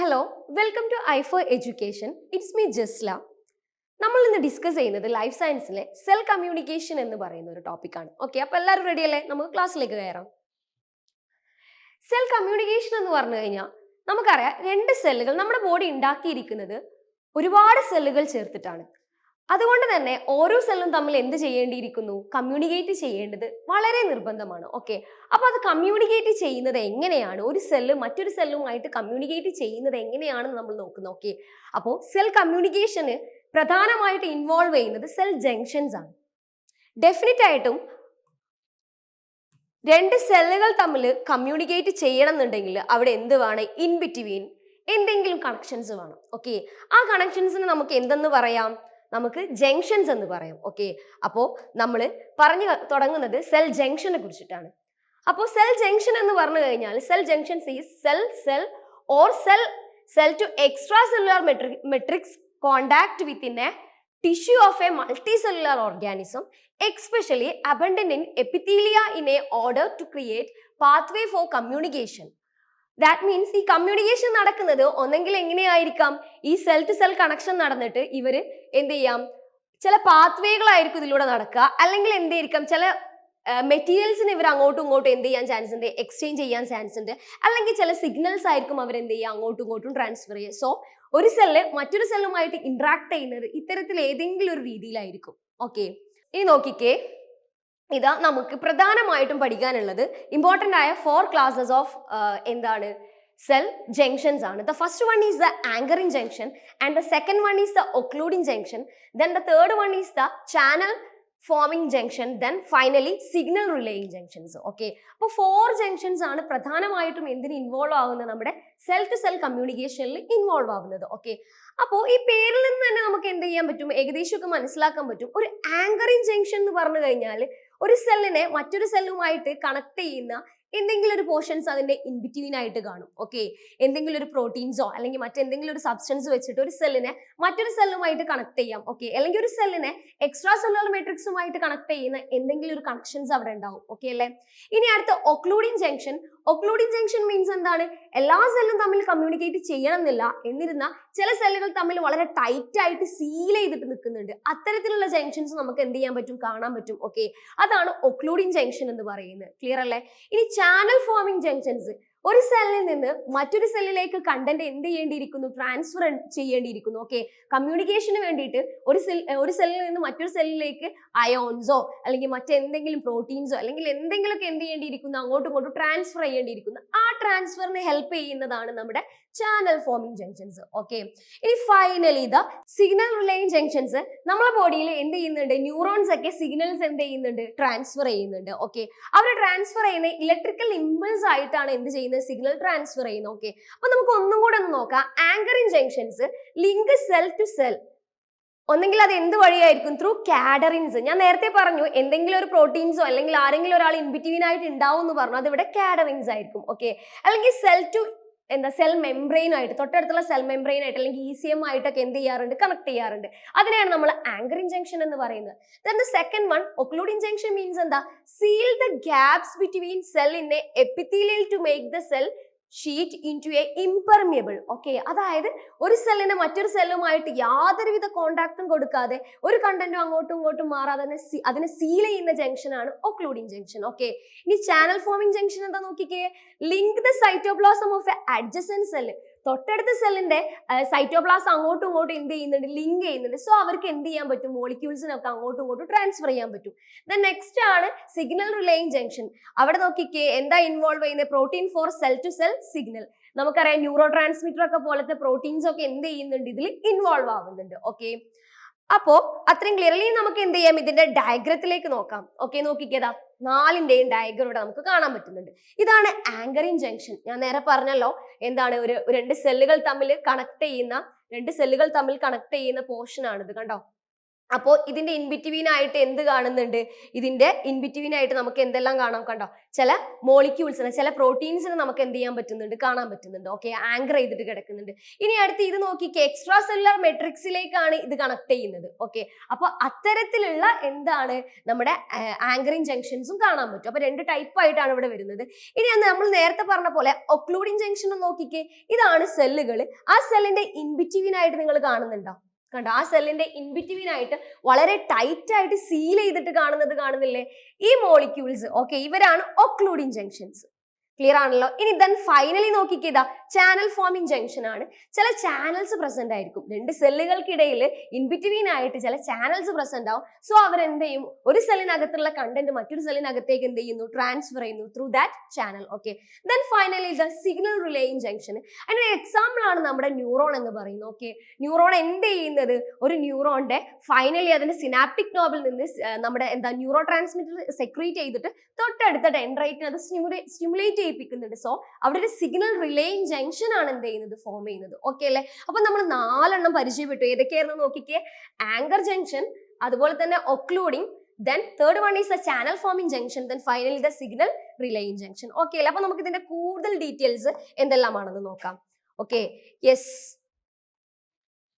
Hello welcome to I four education it's me Jasla നമ്മൾ ഇന്ന് discuss ചെയ്യുന്നത് life സയൻസിലെ cell communication എന്ന് പറയുന്ന ഒരു ടോപ്പിക്കാണ് ഓക്കെ അപ്പൊ എല്ലാവരും റെഡി അല്ലേ? നമുക്ക് ക്ലാസ്സിലേക്ക് കയറാം. സെൽ കമ്മ്യൂണിക്കേഷൻ എന്ന് പറഞ്ഞു കഴിഞ്ഞാൽ നമുക്കറിയാം രണ്ട് സെല്ലുകൾ നമ്മുടെ ബോഡി ഉണ്ടാക്കിയിരിക്കുന്നത് ഒരുപാട് സെല്ലുകൾ ചേർത്തിട്ടാണ്. അതുകൊണ്ട് തന്നെ ഓരോ സെല്ലും തമ്മിൽ എന്ത് ചെയ്യേണ്ടിയിരിക്കുന്നു? കമ്മ്യൂണിക്കേറ്റ് ചെയ്യേണ്ടത് വളരെ നിർബന്ധമാണ്. ഓക്കെ അപ്പോൾ അത് കമ്മ്യൂണിക്കേറ്റ് ചെയ്യുന്നത് എങ്ങനെയാണ്? ഒരു സെല്ല് മറ്റൊരു സെല്ലുമായിട്ട് കമ്മ്യൂണിക്കേറ്റ് ചെയ്യുന്നത് എങ്ങനെയാണെന്ന് നമ്മൾ നോക്കുന്നു. ഓക്കെ അപ്പോൾ സെൽ കമ്മ്യൂണിക്കേഷന് പ്രധാനമായിട്ട് ഇൻവോൾവ് ചെയ്യുന്നത് സെൽ ജംഗ്ഷൻസ് ആണ്. ഡെഫിനറ്റ് ആയിട്ടും രണ്ട് സെല്ലുകൾ തമ്മിൽ കമ്മ്യൂണിക്കേറ്റ് ചെയ്യണം എന്നുണ്ടെങ്കിൽ അവിടെ എന്ത് വേണം? ഇൻ ബിറ്റ്വീൻ എന്തെങ്കിലും കണക്ഷൻസ് വേണം. ഓക്കെ ആ കണക്ഷൻസിന് നമുക്ക് എന്തെന്ന് പറയാം? നമുക്ക് ജംഗ്ഷൻസ് എന്ന് പറയാം. ഓക്കെ അപ്പോൾ നമ്മൾ പറഞ്ഞു തുടങ്ങുന്നത് സെൽ ജംഗ്ഷനെ കുറിച്ചിട്ടാണ്. അപ്പോൾ സെൽ ജംഗ്ഷൻ എന്ന് പറഞ്ഞു കഴിഞ്ഞാൽ cell junctions is cell cell or cell cell to extra cellular matrix contact with in a tissue of a multi cellular organism especially abundant in epithelia in a order to create pathway for communication that means ഈ communication നടക്കുന്നത് ഒന്നെങ്കിൽ എങ്ങനെയായിരിക്കാം? ഈ cell to cell connection നടന്നിട്ട് ഇവർ എന്ത് ചെയ്യാം? ചില പാത്വേകളായിരിക്കും ഇതിലൂടെ നടക്കുക. അല്ലെങ്കിൽ എന്തായിരിക്കാം? ചില മെറ്റീരിയൽസിന് ഇവർ അങ്ങോട്ടും ഇങ്ങോട്ടും എന്ത് ചെയ്യാൻ ചാൻസ് ഉണ്ട്? എക്സ്ചേഞ്ച് ചെയ്യാൻ ചാൻസ് ഉണ്ട്. അല്ലെങ്കിൽ ചില സിഗ്നൽസ് ആയിരിക്കും അവർ എന്ത് ചെയ്യുക? അങ്ങോട്ടും ഇങ്ങോട്ടും ട്രാൻസ്ഫർ ചെയ്യുക. സോ ഒരു സെല്ല് മറ്റൊരു സെല്ലുമായിട്ട് ഇന്ററാക്ട് ചെയ്യുന്നത് ഇത്തരത്തിൽ ഏതെങ്കിലും ഒരു രീതിയിലായിരിക്കും. ഓക്കെ ഇനി നോക്കിക്കേ. ഇതാ നമുക്ക് പ്രധാനമായിട്ടും പഠിക്കാനുള്ളത് ഇമ്പോർട്ടന്റ് ആയ ഫോർ ക്ലാസ്സസ് ഓഫ് എന്താണ്? സെൽ ജംഗ്ഷൻസ് ആണ്. The first one is the anchoring junction and the second one is the occluding junction then the third one is the channel forming junction then finally signal relaying junctions okay അപ്പോൾ four junctions ആണ് പ്രധാനമായിട്ടും എന്തിന് involve ആവുന്നത്? നമ്മുടെ cell to cell കമ്മ്യൂണിക്കേഷനിൽ involve ആവുന്നത്. Okay അപ്പോൾ ഈ പേരിൽ നിന്ന് തന്നെ നമുക്ക് എന്ത് ചെയ്യാൻ പറ്റും? ഏകദേശമൊക്കെ മനസ്സിലാക്കാൻ പറ്റും. ഒരു ആങ്കറിംഗ് ജംഗ്ഷൻ എന്ന് പറഞ്ഞു കഴിഞ്ഞാൽ ഒരു സെല്ലിനെ മറ്റൊരു സെല്ലുമായിട്ട് കണക്ട് ചെയ്യുന്ന എന്തെങ്കിലും ഒരു പോർഷൻസ് അതിന്റെ ഇൻ ബിറ്റ്വീൻ ആയിട്ട് കാണും. ഓക്കെ എന്തെങ്കിലും ഒരു പ്രോട്ടീൻസോ അല്ലെങ്കിൽ മറ്റെന്തെങ്കിലും ഒരു സബ്സ്റ്റൻസ് വെച്ചിട്ട് ഒരു സെല്ലിനെ മറ്റൊരു സെല്ലുമായിട്ട് കണക്ട് ചെയ്യാം. ഓക്കെ അല്ലെങ്കിൽ ഒരു സെല്ലിനെ എക്സ്ട്രാ സെല്ലുലർ മെട്രിക്സുമായിട്ട് കണക്ട് ചെയ്യുന്ന എന്തെങ്കിലും ഒരു കണക്ഷൻസ് അവിടെ ഉണ്ടാവും. ഓക്കെ അല്ലേ? ഇനി അടുത്ത occluding junction occluding junction means എന്താണ്? എല്ലാ സെല്ലും തമ്മിൽ കമ്മ്യൂണിക്കേറ്റ് ചെയ്യണം എന്നില്ല എന്നിരുന്ന ചില സെല്ലുകൾ തമ്മിൽ വളരെ ടൈറ്റ് ആയിട്ട് സീൽ ചെയ്തിട്ട് നിൽക്കുന്നുണ്ട്. അത്തരത്തിലുള്ള ജംഗ്ഷൻസ് നമുക്ക് എന്ത് ചെയ്യാൻ പറ്റും? കാണാൻ പറ്റും. ഓക്കെ അതാണ് ഒക്ലൂഡിംഗ് ജംഗ്ഷൻ എന്ന് പറയുന്നത്. ക്ലിയർ അല്ലേ? ഇനി ചാനൽ ഫോമിംഗ് ജംഗ്ഷൻസ് ഒരു സെല്ലിൽ നിന്ന് മറ്റൊരു സെല്ലിലേക്ക് കണ്ടന്റ് എന്ത് ചെയ്യേണ്ടിയിരിക്കുന്നു? ട്രാൻസ്ഫർ ചെയ്യേണ്ടിയിരിക്കുന്നു. ഓക്കെ കമ്മ്യൂണിക്കേഷന് വേണ്ടിയിട്ട് ഒരു സെൽ ഒരു സെല്ലിൽ നിന്ന് മറ്റൊരു സെല്ലിലേക്ക് അയോൺസോ അല്ലെങ്കിൽ മറ്റെന്തെങ്കിലും പ്രോട്ടീൻസോ അല്ലെങ്കിൽ എന്തെങ്കിലുമൊക്കെ എന്ത് ചെയ്യേണ്ടിയിരിക്കുന്നു? അങ്ങോട്ടും ഇങ്ങോട്ടും ട്രാൻസ്ഫർ ചെയ്യേണ്ടിയിരിക്കുന്നു. ആ ട്രാൻസ്ഫറിന് ഹെൽപ്പ് ചെയ്യുന്നതാണ് നമ്മുടെ ചാനൽ ഫോമിംഗ് ജംഗ്ഷൻസ് ഓക്കെ ഇനി finally the signal relaying junctions നമ്മളെ ബോഡിയിൽ എന്ത് ചെയ്യുന്നുണ്ട്? ന്യൂറോൺസ് ഒക്കെ സിഗ്നൽസ് എന്ത് ചെയ്യുന്നുണ്ട്? ട്രാൻസ്ഫർ ചെയ്യുന്നുണ്ട്. ഓക്കെ അവർ ട്രാൻസ്ഫർ ചെയ്യുന്ന ഇലക്ട്രിക്കൽ ഇമ്പൾസ് ആയിട്ടാണ് എന്ത് ചെയ്യുന്നത്? സിഗ്നൽ ട്രാൻസ്ഫർ ചെയ്യുന്നു. ഓക്കെ അപ്പൊ നമുക്ക് ഒന്നും കൂടെ ഒന്ന് നോക്കാം. Anchoring junctions link cell to cell ഒന്നെങ്കിൽ അത് എന്ത് വഴിയായിരിക്കും? ത്രൂ കാഡറിൻസ് ഞാൻ നേരത്തെ പറഞ്ഞു എന്തെങ്കിലും ഒരു പ്രോട്ടീൻസോ അല്ലെങ്കിൽ ആരെങ്കിലും ഒരാൾ ഇൻബിറ്റ്വീൻ ആയിട്ട് ഉണ്ടാവും എന്ന് പറഞ്ഞു. അതിവിടെ കാഡറിൻസ് ആയിരിക്കും. ഓക്കെ അല്ലെങ്കിൽ സെൽ ടു എന്താ സെൽ മെംബ്രെയിൻ ആയിട്ട് തൊട്ടടുത്തുള്ള സെൽ മെംബ്രെയിൻ ആയിട്ട് അല്ലെങ്കിൽ ഇ സി എം ആയിട്ടൊക്കെ എന്ത് ചെയ്യാറുണ്ട്? കണക്ട് ചെയ്യാറുണ്ട്. അതിനെയാണ് നമ്മൾ ആങ്കറിംഗ് ജംഗ്ഷൻ എന്ന് പറയുന്നത്. Then the second one occluding junction means എന്താ? Seal the gaps between cell in a epithelial to make the cell sheet into a impermeable okay അതായത് ഒരു സെല്ലിന് മറ്റൊരു സെല്ലുമായിട്ട് യാതൊരുവിധ കോണ്ടാക്റ്റും കൊടുക്കാതെ ഒരു കണ്ടന്റും അങ്ങോട്ടും ഇങ്ങോട്ടും മാറാതെ തന്നെ അതിനെ സീൽ ചെയ്യുന്ന ജംഗ്ഷൻ ആണ് ഒക്ലൂഡിംഗ് ജംഗ്ഷൻ ഓക്കെ ഇനി ചാനൽ ഫോമിംഗ് ജംഗ്ഷൻ എന്താ നോക്കിക്കേ? Link the cytoplasm of a adjacent cell തൊട്ടടുത്ത സെല്ലിന്റെ സൈറ്റോപ്ലാസ് അങ്ങോട്ടും ഇങ്ങോട്ടും എന്ത് ചെയ്യുന്നുണ്ട്? ലിങ്ക് ചെയ്യുന്നുണ്ട്. സോ അവർക്ക് എന്ത് ചെയ്യാൻ പറ്റും? മോളിക്യൂൾസിനൊക്കെ അങ്ങോട്ടും ഇങ്ങോട്ടും ട്രാൻസ്ഫർ ചെയ്യാൻ പറ്റും. ദെൻ നെക്സ്റ്റ് ആണ് സിഗ്നൽ റിലേയിങ് ജംഗ്ഷൻ അവിടെ നോക്കിക്കേ എന്താ ഇൻവോൾവ് ചെയ്യുന്നത്? Protein for cell to cell signal നമുക്കറിയാം ന്യൂറോ ട്രാൻസ്മിറ്റർ ഒക്കെ പോലത്തെ പ്രോട്ടീൻസ് ഒക്കെ എന്ത് ചെയ്യുന്നുണ്ട്? ഇതിൽ ഇൻവോൾവ് ആവുന്നുണ്ട്. ഓക്കെ അപ്പോ അത്രയും ക്ലിയർലി നമുക്ക് എന്ത് ചെയ്യാം? ഇതിന്റെ ഡയഗ്രത്തിലേക്ക് നോക്കാം. ഓക്കെ നോക്കിക്കേതാ നാലിന്റെയും ഡയഗ്രം ഇവിടെ നമുക്ക് കാണാൻ പറ്റുന്നുണ്ട്. ഇതാണ് ആങ്കറിങ് ജംഗ്ഷൻ ഞാൻ നേരെ പറഞ്ഞല്ലോ എന്താണ് ഒരു രണ്ട് സെല്ലുകൾ തമ്മിൽ കണക്ട് ചെയ്യുന്ന രണ്ട് സെല്ലുകൾ തമ്മിൽ കണക്ട് ചെയ്യുന്ന പോർഷൻ ആണ് ഇത് കണ്ടോ? അപ്പോൾ ഇതിന്റെ ഇൻ ബിറ്റ്വീൻ ആയിട്ട് എന്ത് കാണുന്നുണ്ട്? ഇതിന്റെ ഇൻ ബിറ്റ്വീൻ ആയിട്ട് നമുക്ക് എന്തെല്ലാം കാണാം കണ്ടോ? ചില മോളിക്യൂൾസിനെ ചില പ്രോട്ടീൻസിനെ നമുക്ക് എന്ത് ചെയ്യാൻ പറ്റുന്നുണ്ട്? കാണാൻ പറ്റുന്നുണ്ട്. ഓക്കെ ആങ്കർ ചെയ്തിട്ട് കിടക്കുന്നുണ്ട്. ഇനി അടുത്ത് ഇത് നോക്കിക്കേ എക്സ്ട്രാ സെല്ലുലാർ മെട്രിക്സിലേക്കാണ് ഇത് കണക്ട് ചെയ്യുന്നത്. ഓക്കെ അപ്പോൾ അത്തരത്തിലുള്ള എന്താണ് നമ്മുടെ ആങ്കറിങ് ജംഗ്ഷൻസും കാണാൻ പറ്റും. അപ്പോൾ രണ്ട് ടൈപ്പ് ആയിട്ടാണ് ഇവിടെ വരുന്നത്. ഇനി അന്ന് നമ്മൾ നേരത്തെ പറഞ്ഞ പോലെ ഒക്ലൂഡിങ് ജംഗ്ഷൻ നോക്കിക്കേ. ഇതാണ് സെല്ലുകൾ ആ സെല്ലിന്റെ ഇൻ ബിറ്റ്വീൻ ആയിട്ട് നിങ്ങൾ കാണുന്നുണ്ടോ? കണ്ടോ? ആ സെല്ലിന്റെ ഇൻബിറ്റ്വീൻ ആയിട്ട് വളരെ ടൈറ്റ് ആയിട്ട് സീൽ ചെയ്തിട്ട് കാണുന്നത് കാണുന്നില്ലേ? ഈ മോളിക്യൂൾസ് ഓക്കെ ഇവരാണ് ഒക്ലൂഡിങ് ജംഗ്ഷൻസ് ക്ലിയർ ആണല്ലോ? ഇനി ദെൻ ഫൈനലി നോക്കിക്കേതാ ചാനൽ ഫോമിംഗ് ജംഗ്ഷൻ ആണ്. ചില ചാനൽസ് പ്രസന്റ് ആയിരിക്കും. രണ്ട് സെല്ലുകൾക്കിടയിൽ ഇൻബിറ്റ്വീൻ ആയിട്ട് ചില ചാനൽസ് പ്രസന്റ് ആവും. സോ അവർ എന്ത് ചെയ്യും? ഒരു സെല്ലിനകത്തുള്ള കണ്ടന്റ് മറ്റൊരു സെല്ലിനകത്തേക്ക് എന്ത് ചെയ്യുന്നു? ട്രാൻസ്ഫർ ചെയ്യുന്നു through that channel okay then finally the signal relaying junction അതിന് എക്സാമ്പിൾ ആണ് നമ്മുടെ ന്യൂറോൺ എന്ന് പറയുന്നത്. ഓക്കെ ന്യൂറോൺ എന്ത് ചെയ്യുന്നത്? ഒരു ന്യൂറോണിന്റെ ഫൈനലി അതിന്റെ സിനാപ്റ്റിക് നോബിൽ നിന്ന് നമ്മുടെ എന്താ ന്യൂറോ ട്രാൻസ്മിറ്റർ സെക്രീറ്റ് ചെയ്തിട്ട് തൊട്ടടുത്ത ഡെൻഡ്രൈറ്റിന് അത് സ്റ്റിമുലേറ്റ് ചെയ്യിപ്പിക്കുന്നുണ്ട്. സോ അവിടെ ഒരു സിഗ്നൽ റിലേയിങ് ജംഗ്ഷൻ ആണ് എന്ത് ചെയ്യുന്നത്? ഫോം ചെയ്യുന്നത്. ഓക്കെ അല്ലേ? അപ്പൊ നമ്മൾ നാലെണ്ണം പരിചയപ്പെട്ടു. ഏതൊക്കെയായിരുന്നു നോക്കിക്കേ? ആങ്കർ ജംഗ്ഷൻ അതുപോലെ തന്നെ occluding then third one is the channel forming junction then finally the signal relaying junction okay അല്ലേ? അപ്പൊ നമുക്ക് ഇതിന്റെ കൂടുതൽ ഡീറ്റെയിൽസ് എന്തെല്ലാമാണെന്ന് നോക്കാം. ഓക്കെ യെസ്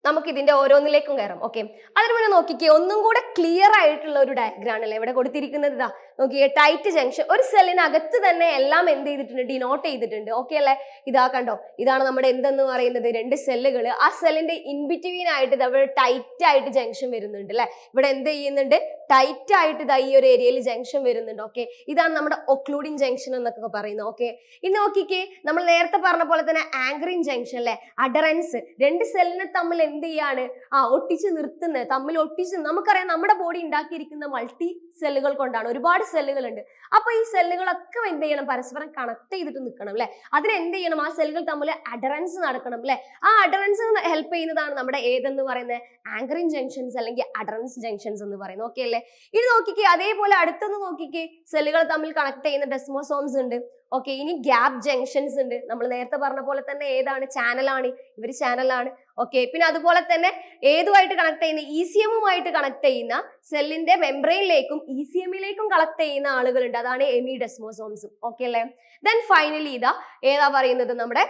നമുക്ക് ഇതിന്റെ ഓരോന്നിലേക്കും കയറാം ഓക്കെ അതിന് മുന്നേ നോക്കിക്കേ ഒന്നും കൂടെ ക്ലിയർ ആയിട്ടുള്ള ഒരു ഡയഗ്രാം അല്ലേ? ഇവിടെ കൊടുത്തിരിക്കുന്നത് ഇതാ. നോക്കിയേ ടൈറ്റ് ജംഗ്ഷൻ ഒരു സെല്ലിനകത്ത് തന്നെ എല്ലാം എന്ത് ചെയ്തിട്ടുണ്ട്? ഡിനോട്ട് ചെയ്തിട്ടുണ്ട്. ഓക്കെ അല്ലേ? ഇതാ കണ്ടോ? ഇതാണ് നമ്മുടെ എന്തെന്ന് പറയുന്നത്? രണ്ട് സെല്ലുകൾ ആ സെല്ലിന്റെ ഇൻബിറ്റ്വീൻ ആയിട്ട് ഇത് അവിടെ ടൈറ്റ് ആയിട്ട് ജംഗ്ഷൻ വരുന്നുണ്ട് അല്ലെ? ഇവിടെ എന്ത് ചെയ്യുന്നുണ്ട്? ടൈറ്റ് ആയിട്ട് ഇതാ ഈ ഒരു ഏരിയയിൽ ജംഗ്ഷൻ വരുന്നുണ്ട് ഓക്കെ ഇതാണ് നമ്മുടെ ഒക്ലൂഡിങ് ജംഗ്ഷൻ എന്നൊക്കെ പറയുന്നത് ഓക്കെ ഇനി നോക്കിക്കേ നമ്മൾ നേരത്തെ പറഞ്ഞ പോലെ തന്നെ ആങ്കറിങ് ജംഗ്ഷൻ അല്ലെ? അഡറൻസ് രണ്ട് സെല്ലിനെ തമ്മിൽ എന്ത് ചെയ്യാണ് ആ ഒട്ടിച്ച് നിർത്തുന്നത് തമ്മിൽ ഒട്ടിച്ച് നമുക്കറിയാം നമ്മുടെ ബോഡി ഉണ്ടാക്കിയിരിക്കുന്ന മൾട്ടി സെല്ലുകൾ കൊണ്ടാണ്. ഒരുപാട് സെല്ലുകൾ ഉണ്ട് അപ്പൊ ഈ സെല്ലുകളൊക്കെ എന്ത് ചെയ്യണം? പരസ്പരം കണക്ട് ചെയ്തിട്ട് നിൽക്കണം അല്ലെ അതിന് എന്ത് ചെയ്യണം? ആ സെല്ലുകൾ തമ്മിൽ അഡറൻസ് നടക്കണം അല്ലെ ആ അഡറൻസ് ഹെൽപ്പ് ചെയ്യുന്നതാണ് നമ്മുടെ ഏതെന്ന് പറയുന്നത്? ആങ്കറിങ് ജംഗ്ഷൻസ് അല്ലെങ്കിൽ അഡറൻസ് ജംഗ്ഷൻസ് എന്ന് പറയുന്നത്. ഓക്കെ അല്ലേ? ഇത് നോക്കിക്കേ അതേപോലെ അടുത്തൊന്ന് നോക്കിക്കേ. സെല്ലുകൾ തമ്മിൽ കണക്ട് ചെയ്യുന്ന ഡെസ്മോസോംസ് ഉണ്ട്. ഓക്കെ ഇനി ഗ്യാപ് ജംഗ്ഷൻസ് ഉണ്ട്. നമ്മൾ നേരത്തെ പറഞ്ഞ പോലെ തന്നെ ഏതാണ്? ചാനലാണ് ഇവർ ചാനലാണ് ഓക്കെ പിന്നെ അതുപോലെ തന്നെ ഏതുമായിട്ട് കണക്ട് ചെയ്യുന്ന? ഇ സി എമ്മുമായിട്ട് കണക്ട് ചെയ്യുന്ന സെല്ലിന്റെ മെംബ്രെയിനിലേക്കും ഇ സി എമ്മിലേക്കും കളക്ട് ചെയ്യുന്ന ആളുകളുണ്ട്. അതാണ് എമി ഡെസ്മോസോംസും ഓക്കെ അല്ലേ? ദെൻ ഫൈനലി ഇതാ ഏതാ പറയുന്നത് നമ്മുടെ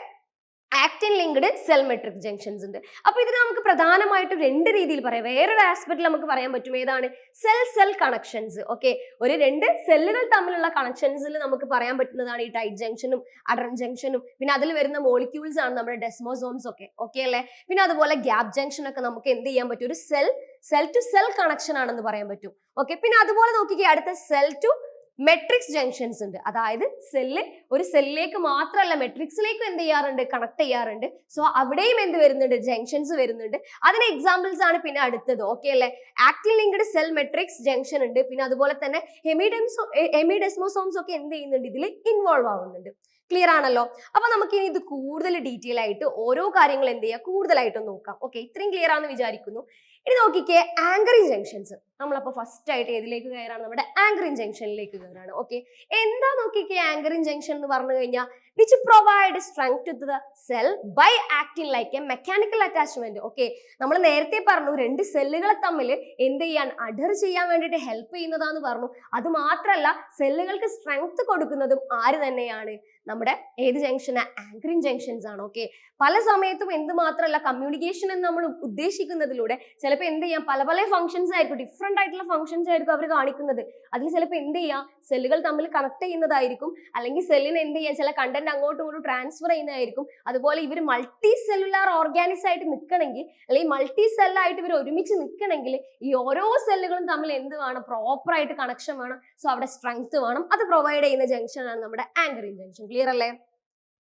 actin linked cell matrix junctions ഉണ്ട്. അപ്പൊ ഇതിന് നമുക്ക് പ്രധാനമായിട്ടും രണ്ട് രീതിയിൽ പറയാം. വേറൊരു ആസ്പെക്റ്റിൽ നമുക്ക് പറയാൻ പറ്റും ഏതാണ്? സെൽ സെൽ കണക്ഷൻസ് ഓക്കെ ഒരു രണ്ട് സെല്ലുകൾ തമ്മിലുള്ള കണക്ഷൻസിൽ നമുക്ക് പറയാൻ പറ്റുന്നതാണ് ഈ ടൈറ്റ് ജംഗ്ഷനും അഡറൻ ജംഗ്ഷനും പിന്നെ അതിൽ വരുന്ന മോളിക്യൂൾസ് ആണ് നമ്മുടെ ഡെസ്മോസോംസ് ഒക്കെ. ഓക്കെ അല്ലേ? പിന്നെ അതുപോലെ ഗ്യാപ് ജംഗ്ഷൻ ഒക്കെ നമുക്ക് എന്ത് ചെയ്യാൻ പറ്റും? ഒരു cell cell to cell connection ആണെന്ന് പറയാൻ പറ്റും. ഓക്കെ പിന്നെ അതുപോലെ നോക്കിക്കേ അടുത്ത സെൽ ടു മെട്രിക്സ് ജംഗ്ഷൻസ് ഉണ്ട്. അതായത് സെല്ല് ഒരു സെല്ലിലേക്ക് മാത്രമല്ല മെട്രിക്സിലേക്കും എന്ത് ചെയ്യാറുണ്ട്? കണക്ട് ചെയ്യാറുണ്ട്. സോ അവിടെയും എന്ത് വരുന്നുണ്ട്? ജംഗ്ഷൻസ് വരുന്നുണ്ട്. അതിന് എക്സാമ്പിൾസ് ആണ് പിന്നെ അടുത്തത്. ഓക്കെ അല്ലേ? Actin linked cell matrix junction ഉണ്ട്. പിന്നെ അതുപോലെ തന്നെ ഹെമിഡെംസോ ഹെമിഡെസ്മോസോംസ് ഒക്കെ എന്ത് ചെയ്യുന്നുണ്ട്? ഇതിൽ ഇൻവോൾവ് ആവുന്നുണ്ട്. ക്ലിയർ ആണല്ലോ? അപ്പൊ നമുക്ക് ഇനി ഇത് കൂടുതൽ ഡീറ്റെയിൽ ആയിട്ട് ഓരോ കാര്യങ്ങൾ എന്ത് ചെയ്യുക കൂടുതലായിട്ട് നോക്കാം. ഓക്കെ ഇത്രയും ക്ലിയർ ആണെന്ന് വിചാരിക്കുന്നു. ഇനി നോക്കിക്കേ ആങ്കറിങ് ജംഗ്ഷൻസ് നമ്മളപ്പോ ഫസ്റ്റ് ആയിട്ട് ഏതിലേക്ക് കയറാണ്? നമ്മുടെ ആങ്കറിങ് ജംഗ്ഷനിലേക്ക് കയറാണ്. ഓക്കെ എന്താ നോക്കിക്കേ ആങ്കറിങ് ജംഗ്ഷൻ എന്ന് പറഞ്ഞു കഴിഞ്ഞാൽ which provide strength to the cell by acting like a mechanical attachment okay നമ്മൾ നേരത്തെ പറഞ്ഞു രണ്ട് സെല്ലുകളെ തമ്മിൽ എന്ത് ചെയ്യാൻ അഡർ ചെയ്യാൻ വേണ്ടിയിട്ട് ഹെൽപ്പ് ചെയ്യുന്നതാന്ന് പറഞ്ഞു. അത് മാത്രമല്ല സെല്ലുകൾക്ക് സ്ട്രെങ്ത് കൊടുക്കുന്നതും ആര് തന്നെയാണ്? നമ്മുടെ ഏത് ജംഗ്ഷന് ആങ്കറിങ് ജംഗ്ഷൻസ് ആണ്. ഓക്കെ പല സമയത്തും എന്ത് മാത്രമല്ല കമ്മ്യൂണിക്കേഷൻ എന്ന് നമ്മൾ ഉദ്ദേശിക്കുന്നതിലൂടെ ചിലപ്പോൾ എന്ത് ചെയ്യാം? പല പല ഫംഗ്ഷൻസ് ആയിരിക്കും. ഡിഫറെന്റ് ആയിട്ടുള്ള ഫംഗ്ഷൻസ് ആയിരിക്കും അവർ കാണിക്കുന്നത്. അതിൽ ചിലപ്പോൾ എന്ത് ചെയ്യാം? സെല്ലുകൾ തമ്മിൽ കണക്ട് ചെയ്യുന്നതായിരിക്കും. അല്ലെങ്കിൽ സെല്ലിന് എന്ത് ചെയ്യാം? ചില കണ്ടന്റ് അങ്ങോട്ടും ഇങ്ങോട്ടും ട്രാൻസ്ഫർ ചെയ്യുന്നതായിരിക്കും. അതുപോലെ ഇവർ മൾട്ടി സെല്ലുലാർ ഓർഗാനിക്സ് ആയിട്ട് നിൽക്കണമെങ്കിൽ അല്ലെങ്കിൽ മൾട്ടി സെല്ലായിട്ട് ഇവർ ഒരുമിച്ച് നിൽക്കണമെങ്കിൽ ഈ ഓരോ സെല്ലുകളും തമ്മിൽ എന്ത് വേണം? പ്രോപ്പർ ആയിട്ട് കണക്ഷൻ വേണം. സോ അവിടെ സ്ട്രെങ്ത് വേണം. അത് പ്രൊവൈഡ് ചെയ്യുന്ന ജംഗ്ഷൻ ആണ് നമ്മുടെ ആങ്കറിംഗ് ജംഗ്ഷൻ ക്ലിയർ അല്ലേ?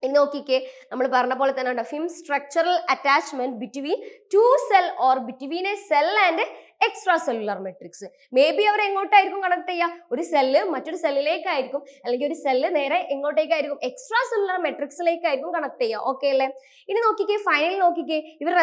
ഇനി നോക്കിക്കേ. നമ്മൾ പറഞ്ഞ പോലെ തന്നെ ഉണ്ട്? ഫിം structural attachment between two cell or between a cell and extra cellular matrix maybe അവർ എങ്ങോട്ടായിരിക്കും കണക്ട് ചെയ്യുക ഒരു സെല്ല് മറ്റൊരു സെല്ലിലേക്കായിരിക്കും അല്ലെങ്കിൽ ഒരു സെല്ല് നേരെ എങ്ങോട്ടേക്കായിരിക്കും? എക്സ്ട്രാ സെല്ലുലാർ മെട്രിക്സിലേക്കായിരിക്കും കണക്ട് ചെയ്യുക ഓക്കെ അല്ലേ? ഇനി നോക്കിക്കേ ഫൈനൽ നോക്കിക്കേ. ഇവർ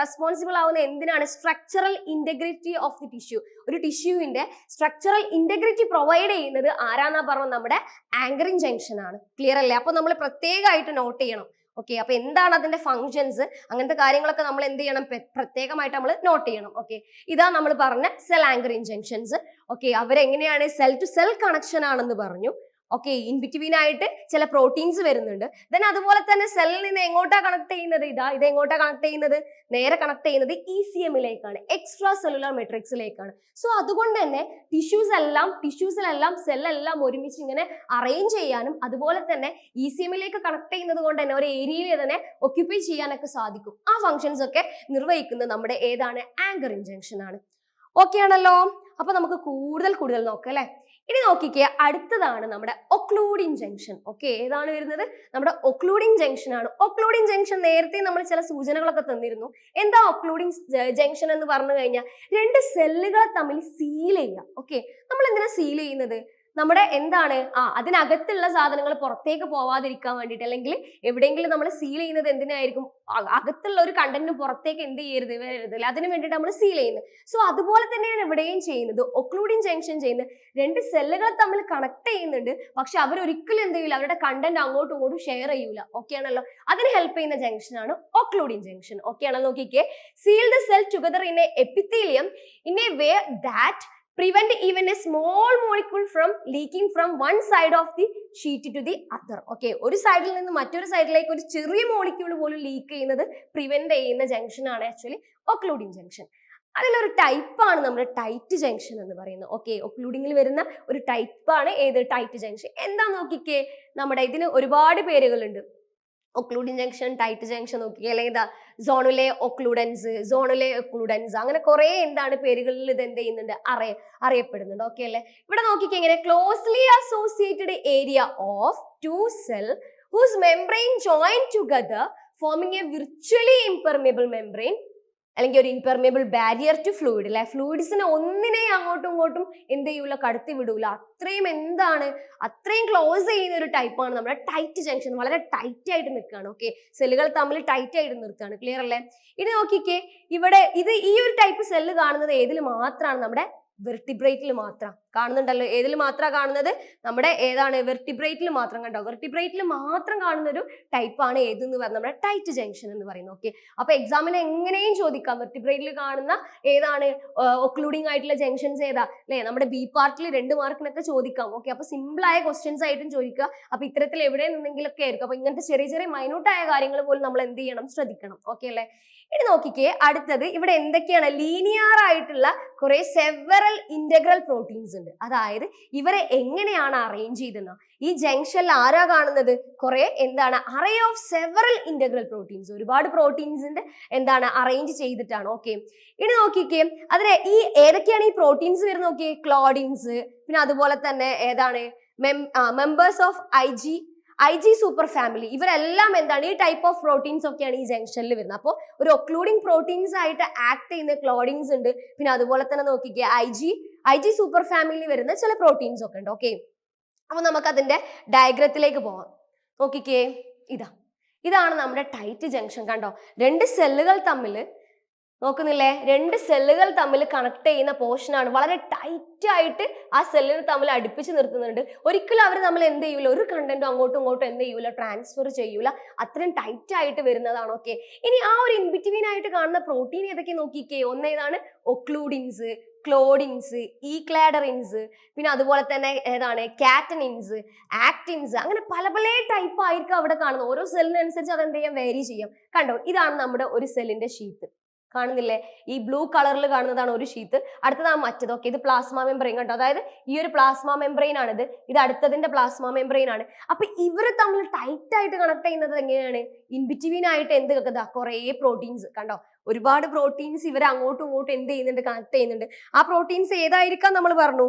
റെസ്പോൺസിബിൾ ആവുന്ന എന്തിനാണ്? Structural integrity of the tissue ഒരു ടിഷ്യൂവിന്റെ സ്ട്രക്ചറൽ ഇന്റഗ്രിറ്റി പ്രൊവൈഡ് ചെയ്യുന്നത് ആരാന്നാ പറഞ്ഞത്? നമ്മുടെ ആങ്കറിങ് ജംഗ്ഷൻ ആണ്. ക്ലിയർ അല്ലേ? അപ്പൊ നമ്മൾ പ്രത്യേകമായിട്ട് നോട്ട് ചെയ്യണം. ഓക്കെ അപ്പൊ എന്താണ് അതിന്റെ ഫങ്ഷൻസ് അങ്ങനത്തെ കാര്യങ്ങളൊക്കെ നമ്മൾ എന്ത് ചെയ്യണം? പ്രത്യേകമായിട്ട് നമ്മൾ നോട്ട് ചെയ്യണം. ഓക്കെ ഇതാ നമ്മൾ പറഞ്ഞ സെൽ ആങ്കറിങ് ജംഗ്ഷൻസ് ഓക്കെ അവരെങ്ങനെയാണ് സെൽ ടു സെൽ കണക്ഷൻ ആണെന്ന് പറഞ്ഞു. ഓക്കെ ഇൻ ബിറ്റ്വീൻ ആയിട്ട് ചില പ്രോട്ടീൻസ് വരുന്നുണ്ട്. ദെൻ അതുപോലെ തന്നെ സെല്ലിൽ നിന്ന് എങ്ങോട്ടാ കണക്ട് ചെയ്യുന്നത്? ഇതാ ഇത് എങ്ങോട്ടാ കണക്ട് ചെയ്യുന്നത്? നേരെ കണക്ട് ചെയ്യുന്നത് ഇ സി എമ്മിലേക്കാണ് എക്സ്ട്രാ സെല്ലുലാർ മെട്രിക്സിലേക്കാണ് സോ അതുകൊണ്ട് തന്നെ ടിഷ്യൂസ് എല്ലാം ടിഷ്യൂസിലെല്ലാം സെല്ലെല്ലാം ഒരുമിച്ച് ഇങ്ങനെ അറേഞ്ച് ചെയ്യാനും അതുപോലെ തന്നെ ഇ സി എമ്മിലേക്ക് കണക്ട് ചെയ്യുന്നത് കൊണ്ട് തന്നെ ഒരു ഏരിയയിൽ തന്നെ ഒക്യുപ്പൈ ചെയ്യാനൊക്കെ സാധിക്കും. ആ ഫങ്ഷൻസ് ഒക്കെ നിർവഹിക്കുന്നത് നമ്മുടെ ഏതാണ്? ആങ്കർ ജംഗ്ഷൻ ആണ്. ഓക്കെ ആണല്ലോ? അപ്പൊ നമുക്ക് കൂടുതൽ കൂടുതൽ നോക്കാം അല്ലെ? ഇനി നോക്കിക്കേ അടുത്തതാണ് നമ്മുടെ ഒക്ലൂഡിങ് ജംഗ്ഷൻ ഓക്കെ ഏതാണ് വരുന്നത്? നമ്മുടെ ഒക്ലൂഡിങ് ജംഗ്ഷൻ ആണ്. ഒക്ലൂഡിങ് ജംഗ്ഷൻ നേരത്തെ നമ്മൾ ചില സൂചനകളൊക്കെ തന്നിരുന്നു. എന്താ ഒക്ലൂഡിങ് ജംഗ്ഷൻ എന്ന് പറഞ്ഞു കഴിഞ്ഞാൽ രണ്ട് സെല്ലുകളെ തമ്മിൽ സീൽ ചെയ്യുക ഓക്കെ നമ്മൾ എന്തിനാ സീൽ ചെയ്യുന്നത്? നമ്മുടെ എന്താണ്? ആ അതിനകത്തുള്ള സാധനങ്ങൾ പുറത്തേക്ക് പോവാതിരിക്കാൻ വേണ്ടിയിട്ട് അല്ലെങ്കിൽ എവിടെയെങ്കിലും നമ്മൾ സീൽ ചെയ്യുന്നത് എന്തിനായിരിക്കും? അകത്തുള്ള ഒരു കണ്ടന്റ് പുറത്തേക്ക് എന്ത് ചെയ്യരുത്? വരരുത് അതിന് വേണ്ടിയിട്ട് നമ്മൾ സീൽ ചെയ്യുന്നത്. സോ അതുപോലെ തന്നെയാണ് ഇവിടെയും ചെയ്യുന്നത്. ഒക്ലൂഡിങ് ജംഗ്ഷൻ ചെയ്യുന്നത്. രണ്ട് സെല്ലുകൾ തമ്മിൽ കണക്ട് ചെയ്യുന്നുണ്ട്. പക്ഷെ അവർ ഒരിക്കലും എന്ത് ചെയ്യില്ല അവരുടെ കണ്ടന്റ് അങ്ങോട്ടും ഇങ്ങോട്ടും ഷെയർ ചെയ്യൂല. ഓക്കെ ആണല്ലോ? അതിന് ഹെൽപ്പ് ചെയ്യുന്ന ജംഗ്ഷൻ ആണ് ഒക്ലൂഡിങ് ജംഗ്ഷൻ ഓക്കെ ആണല്ലോ? നോക്കിക്കേ. Seal the cell together in a epithelium in a way that prevent even a small molecule from leaking from one side of the sheet to the other okay ഒരു സൈഡിൽ നിന്ന് മറ്റൊരു സൈഡിലേക്ക് ഒരു ചെറിയ മോളിക്യൂൾ പോലും ലീക്ക് ചെയ്യുന്നത് പ്രിവെന്റ് ചെയ്യുന്ന ജംഗ്ഷൻ ആണ് ആക്ച്വലി ഒക്ലൂഡിങ് ജംഗ്ഷൻ അതിലൊരു ടൈപ്പാണ് നമ്മുടെ ടൈറ്റ് ജംഗ്ഷൻ എന്ന് പറയുന്നത് ഓക്കെ ഒക്ലൂഡിങ്ങിൽ വരുന്ന ഒരു ടൈപ്പാണ് ഏത് ടൈറ്റ് ജംഗ്ഷൻ എന്താ നോക്കിക്കേ? നമ്മുടെ ഇതിന് ഒരുപാട് പേരുകളുണ്ട്. ഒക്ലൂഡിങ് ജംഗ്ഷൻ ടൈറ്റ് ജംഗ്ഷൻ നോക്കി അല്ലെങ്കിൽ ഇതാ സോണിലെ ഒക്ലൂഡൻസ് സോണിലെ ഒക്ലൂഡൻസ് അങ്ങനെ കുറെ എന്താണ് പേരുകളിൽ ഇത് എന്ത് ചെയ്യുന്നുണ്ട്? അറിയ അറിയപ്പെടുന്നുണ്ട്. ഓക്കെ അല്ലേ? ഇവിടെ നോക്കിക്കേ closely associated area of two cell whose membrane join together forming a virtually impermeable membrane അല്ലെങ്കിൽ ഒരു ഇൻപെർമിയബിൾ ബാരിയർ ടു ഫ്ലൂയിഡ് അല്ലെ ഫ്ലൂയിഡ്സിനെ ഒന്നിനെയും അങ്ങോട്ടും ഇങ്ങോട്ടും എന്ത് ചെയ്യൂല കടത്തി വിടൂല. അത്രയും എന്താണ് അത്രയും ക്ലോസ് ചെയ്യുന്ന ഒരു ടൈപ്പാണ് നമ്മുടെ ടൈറ്റ് ജംഗ്ഷൻ വളരെ ടൈറ്റ് ആയിട്ട് നിൽക്കുകയാണ് ഓക്കെ സെല്ലുകൾ തമ്മിൽ ടൈറ്റ് ആയിട്ട് നിർത്തുകയാണ്. ക്ലിയർ അല്ലേ? ഇനി നോക്കിക്കേ ഇവിടെ ഇത് ഈ ഒരു ടൈപ്പ് സെല്ല് കാണുന്നത് ഏതിൽ മാത്രമാണ് നമ്മുടെ വെർട്ടിബ്രേറ്റിൽ മാത്രം കാണുന്നുണ്ടല്ലോ. ഏതിൽ മാത്രമാണ് കാണുന്നത്? നമ്മുടെ ഏതാണ്? വെർട്ടിബ്രേറ്റിൽ മാത്രം കണ്ടോ? വെർട്ടിബ്രേറ്റിൽ മാത്രം കാണുന്ന ഒരു ടൈപ്പാണ് ഏതെന്ന് പറഞ്ഞാൽ നമ്മുടെ ടൈറ്റ് ജംഗ്ഷൻ എന്ന് പറയുന്നത്. ഓക്കെ അപ്പൊ എക്സാമിന് എങ്ങനെയും ചോദിക്കാം. വെർട്ടിബ്രേറ്റിൽ കാണുന്ന ഏതാണ്? ഒക്ലൂഡിംഗ് ആയിട്ടുള്ള ജംഗ്ഷൻസ് ഏതാ? അല്ലെ? നമ്മുടെ ബി പാർട്ടിൽ രണ്ട് മാർക്കിനൊക്കെ ചോദിക്കാം. ഓക്കെ അപ്പൊ സിമ്പിൾ ആയ ക്വസ്റ്റ്യൻസ് ആയിട്ടും ചോദിക്കുക. അപ്പൊ ഇത്തരത്തിൽ എവിടെ നിന്നെങ്കിലൊക്കെ ആയിരിക്കും. അപ്പൊ ഇങ്ങനത്തെ ചെറിയ ചെറിയ മൈന്യൂട്ട് ആയ കാര്യങ്ങൾ പോലും നമ്മൾ എന്ത് ചെയ്യണം? ശ്രദ്ധിക്കണം. ഓക്കെ അല്ലേ? ഇനി നോക്കിക്കേ അടുത്തത് ഇവിടെ എന്തൊക്കെയാണ്? ലീനിയർ ആയിട്ടുള്ള കുറെ സെവറൽ ഇന്റഗ്രൽ പ്രോട്ടീൻസ് ഉണ്ട്. അതായത് ഇവരെ എങ്ങനെയാണ് അറേഞ്ച് ചെയ്തെന്ന്. ഈ ജംഗ്ഷനിൽ ആരാ കാണുന്നത്? കുറെ എന്താണ് array of several integral proteins ഒരുപാട് പ്രോട്ടീൻസിന്റെ എന്താണ് അറേഞ്ച് ചെയ്തിട്ടാണ്. ഓക്കെ ഇനി നോക്കിക്കേ അതിന് ഈ ഏതൊക്കെയാണ് ഈ പ്രോട്ടീൻസ് വരുന്നത് നോക്കിയേ? ക്ലോഡിൻസ് പിന്നെ അതുപോലെ തന്നെ ഏതാണ് members of I G I G superfamily ഇവരെല്ലാം എന്താണ്? ഈ ടൈപ്പ് ഓഫ് പ്രോട്ടീൻസ് ഒക്കെയാണ് ഈ ജംഗ്ഷനിൽ വരുന്നത്. അപ്പോൾ ഒരു ഒക്ലൂഡിംഗ് പ്രോട്ടീൻസ് ആയിട്ട് ആക്ട് ചെയ്യുന്ന ക്ലോഡിങ്സ് ഉണ്ട്. പിന്നെ അതുപോലെ തന്നെ നോക്കിക്കുക I G I G superfamily വരുന്ന ചില പ്രോട്ടീൻസ് ഒക്കെ ഉണ്ട്. ഓക്കെ അപ്പൊ നമുക്ക് അതിന്റെ ഡയഗ്രത്തിലേക്ക് പോവാം. നോക്കിക്കേ ഇതാ. ഇതാണ് നമ്മുടെ ടൈറ്റ് ജംഗ്ഷൻ കണ്ടോ? രണ്ട് സെല്ലുകൾ തമ്മിൽ നോക്കുന്നില്ലേ? രണ്ട് സെല്ലുകൾ തമ്മിൽ കണക്ട് ചെയ്യുന്ന പോർഷനാണ് വളരെ ടൈറ്റ് ആയിട്ട് ആ സെല്ലിന് തമ്മിൽ അടുപ്പിച്ച് നിർത്തുന്നുണ്ട്. ഒരിക്കലും അവർ നമ്മൾ എന്ത് ചെയ്യൂല. ഒരു കണ്ടന്റും അങ്ങോട്ടും ഇങ്ങോട്ടും എന്ത് ചെയ്യൂല. ട്രാൻസ്ഫർ ചെയ്യൂല. അത്രയും ടൈറ്റ് ആയിട്ട് വരുന്നതാണ് ഓക്കെ ഇനി ആ ഒരു ഇൻബിറ്റ്വീൻ ആയിട്ട് കാണുന്ന പ്രോട്ടീൻ ഏതൊക്കെ നോക്കിക്കേ? ഒന്നേതാണ് ഒക്ലൂഡിൻസ് ക്ലോഡിൻസ് ഈക്ലാഡറിൻസ് പിന്നെ അതുപോലെ തന്നെ ഏതാണ്? കാറ്റനിൻസ് ആക്ടിൻസ് അങ്ങനെ പല പല ടൈപ്പ് ആയിരിക്കും അവിടെ കാണുന്നത്. ഓരോ സെല്ലിനനുസരിച്ച് അത് എന്ത് ചെയ്യാം? വേരി ചെയ്യാം. കണ്ടോ? ഇതാണ് നമ്മുടെ ഒരു സെല്ലിന്റെ ഷീറ്റ് കാണുന്നില്ലേ? ഈ ബ്ലൂ കളറിൽ കാണുന്നതാണ് ഒരു ഷീറ്റ് അടുത്തതാണ് മറ്റത്. ഓക്കെ ഇത് പ്ലാസ്മ മെമ്പറൈൻ കണ്ടോ? അതായത് ഈ ഒരു പ്ലാസ്മ മെമ്പറൈൻ ആണിത്. ഇത് അടുത്തതിന്റെ പ്ലാസ്മ മെമ്പറൈൻ ആണ്. അപ്പൊ ഇവർ തമ്മിൽ ടൈറ്റ് ആയിട്ട് കണക്ട് ചെയ്യുന്നത് എങ്ങനെയാണ്? ഇൻ ബിറ്റ്വീൻ ആയിട്ട് എന്ത് വെക്കുക കുറേ പ്രോട്ടീൻസ് കണ്ടോ? ഒരുപാട് പ്രോട്ടീൻസ് ഇവർ അങ്ങോട്ടും ഇങ്ങോട്ടും എന്ത് ചെയ്യുന്നുണ്ട്? കണക്ട് ചെയ്യുന്നുണ്ട്. ആ പ്രോട്ടീൻസ് ഏതായിരിക്കാം നമ്മൾ പറഞ്ഞു?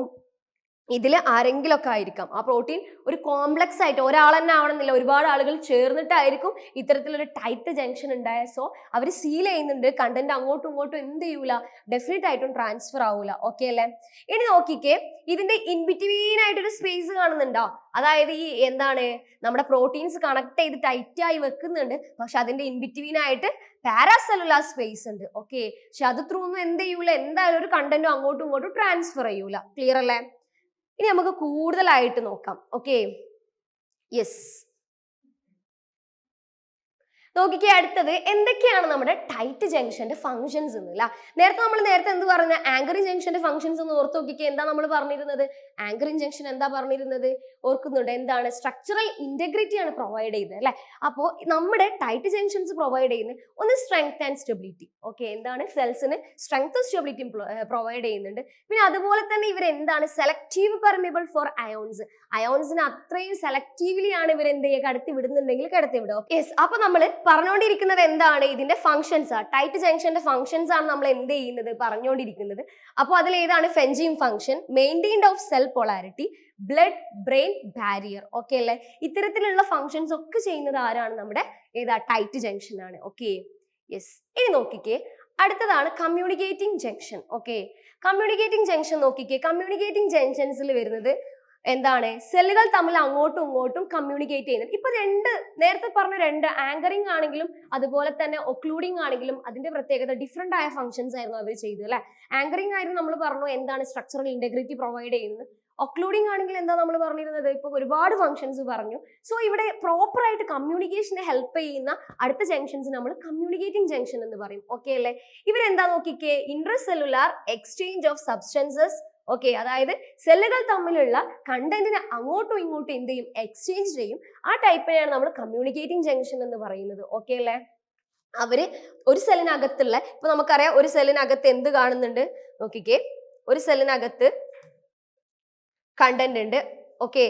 ഇതിൽ ആരെങ്കിലൊക്കെ ആയിരിക്കാം. ആ പ്രോട്ടീൻ ഒരു കോംപ്ലക്സ് ആയിട്ട് ഒരാൾ തന്നെ ആവണമെന്നില്ല. ഒരുപാട് ആളുകൾ ചേർന്നിട്ടായിരിക്കും ഇത്തരത്തിലൊരു ടൈറ്റ് ജംഗ്ഷൻ ഉണ്ടായ. സോ അവർ സീൽ ചെയ്യുന്നുണ്ട്. കണ്ടന്റ് അങ്ങോട്ടും ഇങ്ങോട്ടും എന്ത് ചെയ്യൂല. ഡെഫിനറ്റ് ആയിട്ടും ട്രാൻസ്ഫർ ആവൂല. ഓക്കെ അല്ലേ? ഇനി നോക്കിക്കേ. ഇതിന്റെ ഇൻബിറ്റ്വീൻ ആയിട്ടൊരു സ്പേസ് കാണുന്നുണ്ടോ? അതായത് ഈ എന്താണ്? നമ്മുടെ പ്രോട്ടീൻസ് കണക്ട് ചെയ്ത് ടൈറ്റ് ആയി വെക്കുന്നുണ്ട്. പക്ഷെ അതിന്റെ ഇൻബിറ്റ്വീൻ ആയിട്ട് പാരാസെല്ലുലാർ സ്പേസ് ഉണ്ട്. ഓക്കെ പക്ഷെ അത് ത്രൂ ഒന്നും എന്ത് ചെയ്യൂല. എന്തായാലും ഒരു കണ്ടന്റും അങ്ങോട്ടും ഇങ്ങോട്ടും ട്രാൻസ്ഫർ ചെയ്യൂല. ക്ലിയർ അല്ലേ? ഇനി നമുക്ക് കൂടുതലായിട്ട് നോക്കാം. ഓക്കെ യെസ് നോക്കിക്കേ അടുത്തത് എന്തൊക്കെയാണ് നമ്മുടെ ടൈറ്റ് ജംഗ്ഷന്റെ ഫങ്ഷൻസ് എന്നില്ല നേരത്തെ നമ്മൾ നേരത്തെ എന്ത് പറഞ്ഞ? ആങ്കറി ജംഗ്ഷന്റെ ഫങ്ഷൻസ് എന്ന് ഓർത്ത് നോക്കിക്കേ. എന്താ നമ്മൾ പറഞ്ഞിരുന്നത്? ആങ്കറിംഗ് ജംഗ്ഷൻ എന്താ പറഞ്ഞിരുന്നത്? ഓർക്കുന്നുണ്ട്? എന്താണ്? സ്ട്രക്ചറൽ ഇന്റഗ്രിറ്റി ആണ് പ്രൊവൈഡ് ചെയ്തത് അല്ലെ? അപ്പോൾ നമ്മുടെ ടൈറ്റ് ജംഗ്ഷൻസ് പ്രൊവൈഡ് ചെയ്യുന്നത് ഒന്ന് സ്ട്രെങ്ത് ആൻഡ് സ്റ്റെബിലിറ്റി ഓക്കെ എന്താണ്? സെൽസിന് സ്ട്രെങ്ത് സ്റ്റെബിലിറ്റിയും പ്രൊവൈഡ് ചെയ്യുന്നുണ്ട്. പിന്നെ അതുപോലെ തന്നെ ഇവർ എന്താണ്? സെലക്റ്റീവ് പെർമിബിൾ ഫോർ അയോൺസ് അയോൺസിന് അത്രയും സെലക്റ്റീവ്ലി ആണ് ഇവർ എന്ത് ചെയ്യുക? കടത്തി വിടുന്നുണ്ടെങ്കിൽ കടത്തി വിടുക യെസ് അപ്പൊ നമ്മൾ പറഞ്ഞുകൊണ്ടിരിക്കുന്നത് എന്താണ്? ഇതിന്റെ ഫംഗ്ഷൻസ് ആ. ടൈറ്റ് ജംഗ്ഷന്റെ ഫംഗ്ഷൻസ് ആണ് നമ്മൾ എന്ത് ചെയ്യുന്നത്? പറഞ്ഞുകൊണ്ടിരിക്കുന്നത് അപ്പോൾ അതിൽ ഏതാണ് fencing function maintained of cell polarity blood brain barrier okay അല്ലേ? ഇത്തരത്തിലുള്ള ഫങ്ഷൻസ് ഒക്കെ ചെയ്യുന്നത് ആരാണ്? നമ്മുടെ ഏതാ? ടൈറ്റ് ജംഗ്ഷൻ ആണ്. ഓക്കെ യെസ് ഇനി നോക്കിക്കേ. അടുത്തതാണ് communicating junction okay communicating junction നോക്കിക്കേ. കമ്മ്യൂണിക്കേറ്റിംഗ് ജംഗ്ഷൻസിൽ വരുന്നത് എന്താണ്? സെല്ലുകൾ തമ്മിൽ അങ്ങോട്ടും ഇങ്ങോട്ടും കമ്മ്യൂണിക്കേറ്റ് ചെയ്യുന്നത്. ഇപ്പൊ രണ്ട് നേരത്തെ പറഞ്ഞ രണ്ട് ആങ്കറിംഗ് ആണെങ്കിലും അതുപോലെ തന്നെ ഒക്ലൂഡിംഗ് ആണെങ്കിലും അതിന്റെ പ്രത്യേകത ഡിഫറെന്റ് ആയ ഫംഗ്ഷൻസ് ആയിരുന്നു അവർ ചെയ്തത് അല്ലെ? ആങ്കറിംഗ് ആയിരുന്നു നമ്മൾ പറഞ്ഞു എന്താണ് സ്ട്രക്ചറൽ ഇന്റഗ്രിറ്റി പ്രൊവൈഡ് ചെയ്യുന്നത്. ഒക്ലൂഡിംഗ് ആണെങ്കിൽ എന്താ നമ്മൾ പറഞ്ഞിരുന്നത്? ഇപ്പൊ ഒരുപാട് ഫംഗ്ഷൻസ് പറഞ്ഞു. സോ ഇവിടെ പ്രോപ്പർ ആയിട്ട് കമ്മ്യൂണിക്കേഷനെ ഹെൽപ്പ് ചെയ്യുന്ന അടുത്ത ജംഗ്ഷൻസ് നമ്മൾ കമ്മ്യൂണിക്കേറ്റിംഗ് ജംഗ്ഷൻ എന്ന് പറയും. ഓക്കെ അല്ലേ? ഇവരെന്താ നോക്കിക്കേ? Intracellular exchange of substances okay അതായത് സെല്ലുകൾ തമ്മിലുള്ള കണ്ടന്റിനെ അങ്ങോട്ടും ഇങ്ങോട്ടും എന്ത് ചെയ്യും? എക്സ്ചേഞ്ച് ചെയ്യും. ആ ടൈപ്പിനെയാണ് നമ്മൾ കമ്മ്യൂണിക്കേറ്റിംഗ് ജംഗ്ഷൻ എന്ന് പറയുന്നത്. ഓക്കെ അല്ലേ? അവർ ഒരു സെല്ലിനകത്തുള്ള ഇപ്പൊ നമുക്കറിയാം ഒരു സെല്ലിനകത്ത് എന്ത് കാണുന്നുണ്ട്? നോക്കിക്കേ. ഒരു സെല്ലിനകത്ത് കണ്ടന്റ് ഉണ്ട്. ഓക്കെ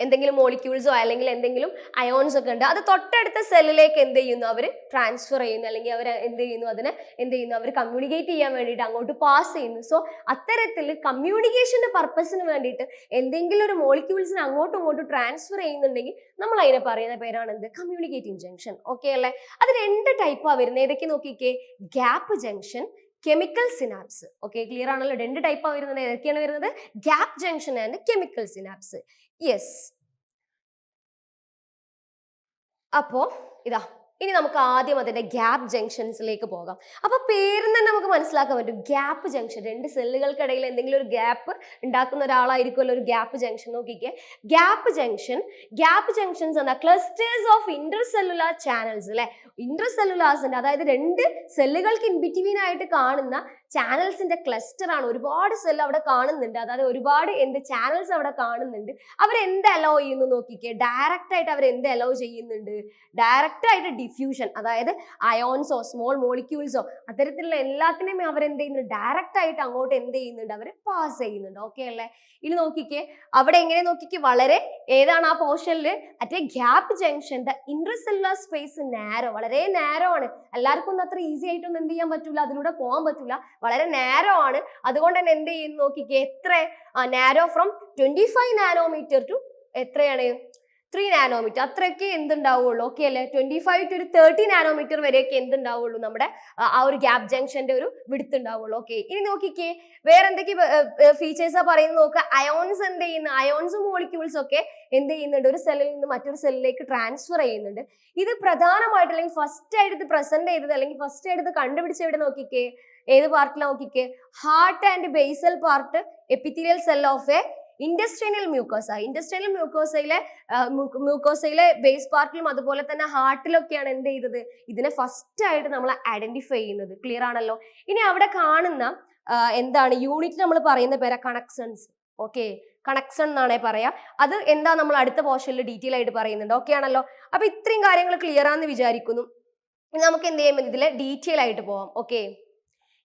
എന്തെങ്കിലും മോളിക്യൂൾസോ അല്ലെങ്കിൽ എന്തെങ്കിലും അയോൺസ് ഒക്കെ ഉണ്ട്. അത് തൊട്ടടുത്ത സെല്ലിലേക്ക് എന്ത് ചെയ്യുന്നു? അവർ ട്രാൻസ്ഫർ ചെയ്യുന്നു. അല്ലെങ്കിൽ അവർ എന്ത് ചെയ്യുന്നു? അതിനെ എന്ത് ചെയ്യുന്നു? അവർ കമ്മ്യൂണിക്കേറ്റ് ചെയ്യാൻ വേണ്ടിയിട്ട് അങ്ങോട്ട് പാസ് ചെയ്യുന്നു. സോ അത്തരത്തിൽ കമ്മ്യൂണിക്കേഷന്റെ പർപ്പസിന് വേണ്ടിയിട്ട് എന്തെങ്കിലും ഒരു മോളിക്യൂൾസിനെ അങ്ങോട്ടും ഇങ്ങോട്ടും ട്രാൻസ്ഫർ ചെയ്യുന്നുണ്ടെങ്കിൽ നമ്മൾ അതിനെ പറയുന്ന പേരാണ് എന്ത്? കമ്മ്യൂണിക്കേറ്റിംഗ് ജംഗ്ഷൻ ഓക്കെ അല്ലേ? അത് രണ്ട് ടൈപ്പാണ് വരുന്നത്. ഏതൊക്കെ നോക്കിക്കേ? Gap junction chemical synapse okay clear ആണല്ലോ? രണ്ട് ടൈപ്പാണ് വരുന്നത്. ഏതൊക്കെയാണ് വരുന്നത്? Gap junction and chemical synapse yes അപ്പോ ഇതാ ഇനി നമുക്ക് ആദ്യം അതിന്റെ ഗ്യാപ്പ് ജംഗ്ഷൻസിലേക്ക് പോകാം. അപ്പൊ പേരിൽ തന്നെ നമുക്ക് മനസ്സിലാക്കാൻ പറ്റും. ഗ്യാപ്പ് ജംഗ്ഷൻ രണ്ട് സെല്ലുകൾക്കിടയിൽ എന്തെങ്കിലും ഒരു ഗ്യാപ്പ് ഉണ്ടാക്കുന്ന ഒരാളായിരിക്കുമല്ലോ ഒരു ഗ്യാപ്പ് ജംഗ്ഷൻ നോക്കിക്കേ. ഗ്യാപ്പ് ജംഗ്ഷൻ ഗ്യാപ്പ് ജംഗ്ഷൻസ് എന്താ clusters of intercellular channels അല്ലെ ഇന്റർ സെല്ലുലാർസിന്റെ അതായത് രണ്ട് സെല്ലുകൾക്ക് ഇൻബിറ്റ്വീൻ ആയിട്ട് കാണുന്ന ചാനൽസിന്റെ ക്ലസ്റ്റർ ആണ്. ഒരുപാട് സെൽ അവിടെ കാണുന്നുണ്ട്. അതായത് ഒരുപാട് എന്ത് ചാനൽസ് അവിടെ കാണുന്നുണ്ട്. അവർ എന്ത് അലോ ചെയ്യുന്നു നോക്കിക്കേ. ഡയറക്റ്റ് ആയിട്ട് അവർ എന്ത് അലോ ചെയ്യുന്നുണ്ട്? ഡയറക്റ്റ് ആയിട്ട് ഡിഫ്യൂഷൻ അതായത് അയോൺസോ സ്മോൾ മോളിക്യൂൾസോ അത്തരത്തിലുള്ള എല്ലാത്തിനെയും അവർ എന്ത് ചെയ്യുന്നുണ്ട്? ഡയറക്റ്റ് ആയിട്ട് അങ്ങോട്ട് എന്ത് ചെയ്യുന്നുണ്ട്? അവർ പാസ് ചെയ്യുന്നുണ്ട്. ഓക്കെ അല്ലേ? ഇനി നോക്കിക്കേ. അവിടെ എങ്ങനെ നോക്കിക്കേ? വളരെ ഏതാണ് ആ പോർഷനിൽ at gap junction the intercellular space narrow വളരെ നാരോ ആണ്. എല്ലാവർക്കും ഒന്നും അത്ര ഈസി ആയിട്ടൊന്നും എന്ത് ചെയ്യാൻ പറ്റൂല. അതിലൂടെ പോകാൻ പറ്റൂല. വളരെ നാരോ ആണ്. അതുകൊണ്ട് തന്നെ എന്ത് ചെയ്യും നോക്കിക്കേ എത്ര narrow from twenty five nanometer to എത്രയാണ്? ത്രീ നാനോമീറ്റർ അത്രയൊക്കെ എന്തുണ്ടാവുള്ളൂ? ഓക്കെ അല്ലേ? ട്വന്റി ഫൈവ് ടു ഒരു തേർട്ടി നാനോമീറ്റർ വരെയൊക്കെ എന്തുണ്ടാവുള്ളൂ? നമ്മുടെ ആ, ഒരു ഗ്യാപ് ജംഗ്ഷന്റെ ഒരു വിടുത്ത് ഉണ്ടാവുള്ളൂ. ഓക്കെ ഇനി നോക്കിക്കേ വേറെ എന്തൊക്കെ ഫീച്ചേഴ്സാ പറയുന്നത് നോക്കുക. അയോൺസ് എന്ത് ചെയ്യുന്നു? അയോൺസ് മോളിക്യൂൾസ് ഒക്കെ എന്ത് ചെയ്യുന്നുണ്ട്? ഒരു സെല്ലിൽ നിന്ന് മറ്റൊരു സെല്ലിലേക്ക് ട്രാൻസ്ഫർ ചെയ്യുന്നുണ്ട്. ഇത് പ്രധാനമായിട്ട് അല്ലെങ്കിൽ ഫസ്റ്റ് ആയിട്ട് ഇത് പ്രസന്റ് ചെയ്തത് അല്ലെങ്കിൽ ഫസ്റ്റ് ആയിട്ട് ഇത് കണ്ടുപിടിച്ച നോക്കിക്കേ? ഏത് part നോക്കിക്ക്? Heart and basal part epithelial cell of a industrial mucosa industrial മ്യൂക്കോസയിലെ മ്യൂക്കോസയിലെ ബേസ് പാർട്ടിലും അതുപോലെ തന്നെ ഹാർട്ടിലൊക്കെയാണ് എന്ത് ചെയ്തത്? ഇതിനെ ഫസ്റ്റ് ആയിട്ട് നമ്മൾ ഐഡന്റിഫൈ ചെയ്യുന്നത്. ക്ലിയർ ആണല്ലോ? ഇനി അവിടെ കാണുന്ന എന്താണ്? യൂണിറ്റ് നമ്മൾ പറയുന്ന പേരാ കണക്ഷൻസ് ഓക്കെ കണക്ഷൻ എന്നാണേ പറയാ. അത് എന്താ നമ്മൾ അടുത്ത പോർഷനിൽ ഡീറ്റെയിൽ ആയിട്ട് പറയുന്നുണ്ട്. ഓക്കെ ആണല്ലോ? അപ്പൊ ഇത്രയും കാര്യങ്ങൾ ക്ലിയർ ആണെന്ന് വിചാരിക്കുന്നു. നമുക്ക് എന്ത് ചെയ്യാൻ ഇതിൽ ഡീറ്റെയിൽ ആയിട്ട് പോവാം. ഓക്കെ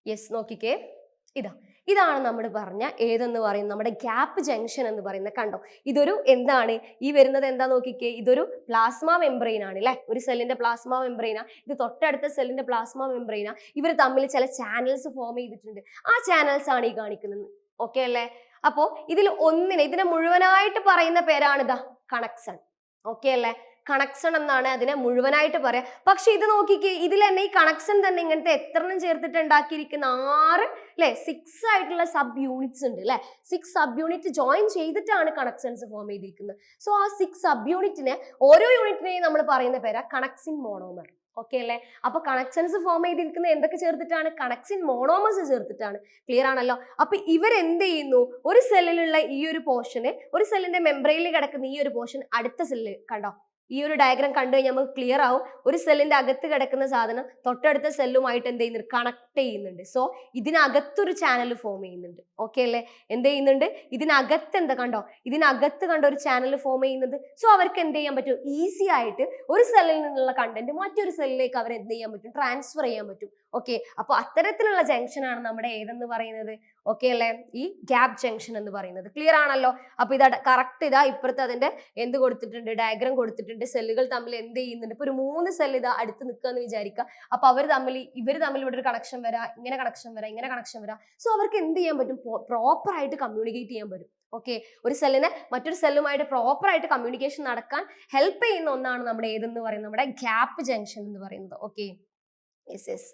യെസ് നോക്കിക്കേ. ഇതാ. ഇതാണ് നമ്മൾ പറഞ്ഞ ഏതെന്ന് പറയുന്നത് നമ്മുടെ ഗ്യാപ്പ് ജംഗ്ഷൻ എന്ന് പറയുന്ന കണ്ടോ? ഇതൊരു എന്താണ്? ഈ വരുന്നത് എന്താ നോക്കിക്കേ? ഇതൊരു പ്ലാസ്മ മെംബ്രെയിൻ ആണ് അല്ലെ ഒരു സെല്ലിന്റെ പ്ലാസ്മ മെംബ്രെയിനാ ഇത് തൊട്ടടുത്ത സെല്ലിന്റെ പ്ലാസ്മ മെംബ്രെയിനാ ഇവർ തമ്മിൽ ചില ചാനൽസ് ഫോം ചെയ്തിട്ടുണ്ട്. ആ ചാനൽസ് ആണ് ഈ കാണിക്കുന്നത്. ഓക്കെ അല്ലേ? അപ്പോ ഇതിൽ ഒന്നിനെ ഇതിനെ മുഴുവനായിട്ട് പറയുന്ന പേരാണ് ഇതാ കണക്സൺ ഓക്കെ അല്ലേ? കണക്ഷൻ എന്നാണ് അതിനെ മുഴുവനായിട്ട് പറയാം. പക്ഷെ ഇത് നോക്കിക്കേ ഇതിൽ തന്നെ ഈ കണക്ഷൻ തന്നെ ഇങ്ങനത്തെ എത്രണ്ണം ചേർത്തിട്ട് ഉണ്ടാക്കിയിരിക്കുന്ന ആറ് അല്ലെ സിക്സ് ആയിട്ടുള്ള സബ് യൂണിറ്റ്സ് ഉണ്ട് അല്ലെ സിക്സ് സബ് യൂണിറ്റ് ജോയിൻ ചെയ്തിട്ടാണ് കണക്ഷൻസ് ഫോം ചെയ്തിരിക്കുന്നത്. സോ ആ സിക്സ് സബ് യൂണിറ്റിനെ ഓരോ യൂണിറ്റിനെയും നമ്മൾ പറയുന്ന പേരാ കണക്സിൻ മോണോമർ ഓക്കെ അല്ലേ? അപ്പൊ കണക്ഷൻസ് ഫോം ചെയ്തിരിക്കുന്ന എന്തൊക്കെ ചേർത്തിട്ടാണ്? കണക്സിൻ മോണോമസ് ചേർത്തിട്ടാണ്. ക്ലിയർ ആണല്ലോ? അപ്പൊ ഇവരെന്ത് ചെയ്യുന്നു? ഒരു സെല്ലിലുള്ള ഈ ഒരു പോർഷന് ഒരു സെല്ലിന്റെ മെംബ്രെയിനിൽ കിടക്കുന്ന ഈ ഒരു പോർഷൻ അടുത്ത സെല്ലിൽ കണ്ടോ? ഈ ഒരു ഡയഗ്രാം കണ്ടു കഴിഞ്ഞാൽ നമുക്ക് ക്ലിയർ ആവും. ഒരു സെല്ലിന്റെ അകത്ത് കിടക്കുന്ന സാധനം തൊട്ടടുത്ത സെല്ലുമായിട്ട് എന്ത് ചെയ്യുന്നുണ്ട്? കണക്ട് ചെയ്യുന്നുണ്ട്. സോ ഇതിനകത്തൊരു ചാനൽ ഫോം ചെയ്യുന്നുണ്ട്. ഓക്കെ അല്ലേ? എന്ത് ചെയ്യുന്നുണ്ട്? ഇതിനകത്ത് എന്താ കണ്ടോ? ഇതിനകത്ത് കണ്ട ഒരു ചാനൽ ഫോം ചെയ്യുന്നുണ്ട് സോ അവർക്ക് എന്ത് ചെയ്യാൻ പറ്റും? ഈസി ആയിട്ട് ഒരു സെല്ലിൽ നിന്നുള്ള കണ്ടന്റ് മറ്റൊരു സെല്ലിലേക്ക് അവർ എന്ത് ചെയ്യാൻ പറ്റും? ട്രാൻസ്ഫർ ചെയ്യാൻ പറ്റും. ഓക്കെ അപ്പോൾ അത്തരത്തിലുള്ള ജംഗ്ഷൻ ആണ് നമ്മുടെ ഏതെന്ന് പറയുന്നത്? ഓക്കെ അല്ലേ? ഈ ഗ്യാപ് ജംഗ്ഷൻ എന്ന് പറയുന്നത്. ക്ലിയർ ആണല്ലോ? അപ്പൊ ഇതാ കറക്റ്റ് ഇതാ ഇപ്പുറത്ത് അതിന്റെ എന്ത് കൊടുത്തിട്ടുണ്ട്? ഡയഗ്രാം കൊടുത്തിട്ടുണ്ട്. സെല്ലുകൾ തമ്മിൽ എന്ത് ചെയ്യുന്നുണ്ട്? ഇപ്പൊ ഒരു മൂന്ന് സെൽ ഇതാ അടുത്ത് നിൽക്കുക എന്ന് വിചാരിക്കുക അപ്പൊ അവർ തമ്മിൽ ഇവർ തമ്മിൽ ഇവിടെ ഒരു കണക്ഷൻ വരാ ഇങ്ങനെ കണക്ഷൻ വരാ ഇങ്ങനെ കണക്ഷൻ വരാ. സോ അവർക്ക് എന്ത് ചെയ്യാൻ പറ്റും? പ്രോപ്പർ ആയിട്ട് കമ്മ്യൂണിക്കേറ്റ് ചെയ്യാൻ പറ്റും. ഓക്കെ ഒരു സെല്ലിനെ മറ്റൊരു സെല്ലുമായിട്ട് പ്രോപ്പർ ആയിട്ട് കമ്മ്യൂണിക്കേഷൻ നടക്കാൻ ഹെൽപ്പ് ചെയ്യുന്ന ഒന്നാണ് നമ്മുടെ ഏതെന്ന് പറയുന്നത്? നമ്മുടെ ഗ്യാപ്പ് ജംഗ്ഷൻ എന്ന് പറയുന്നത്. ഓക്കെ യെസ് യെസ്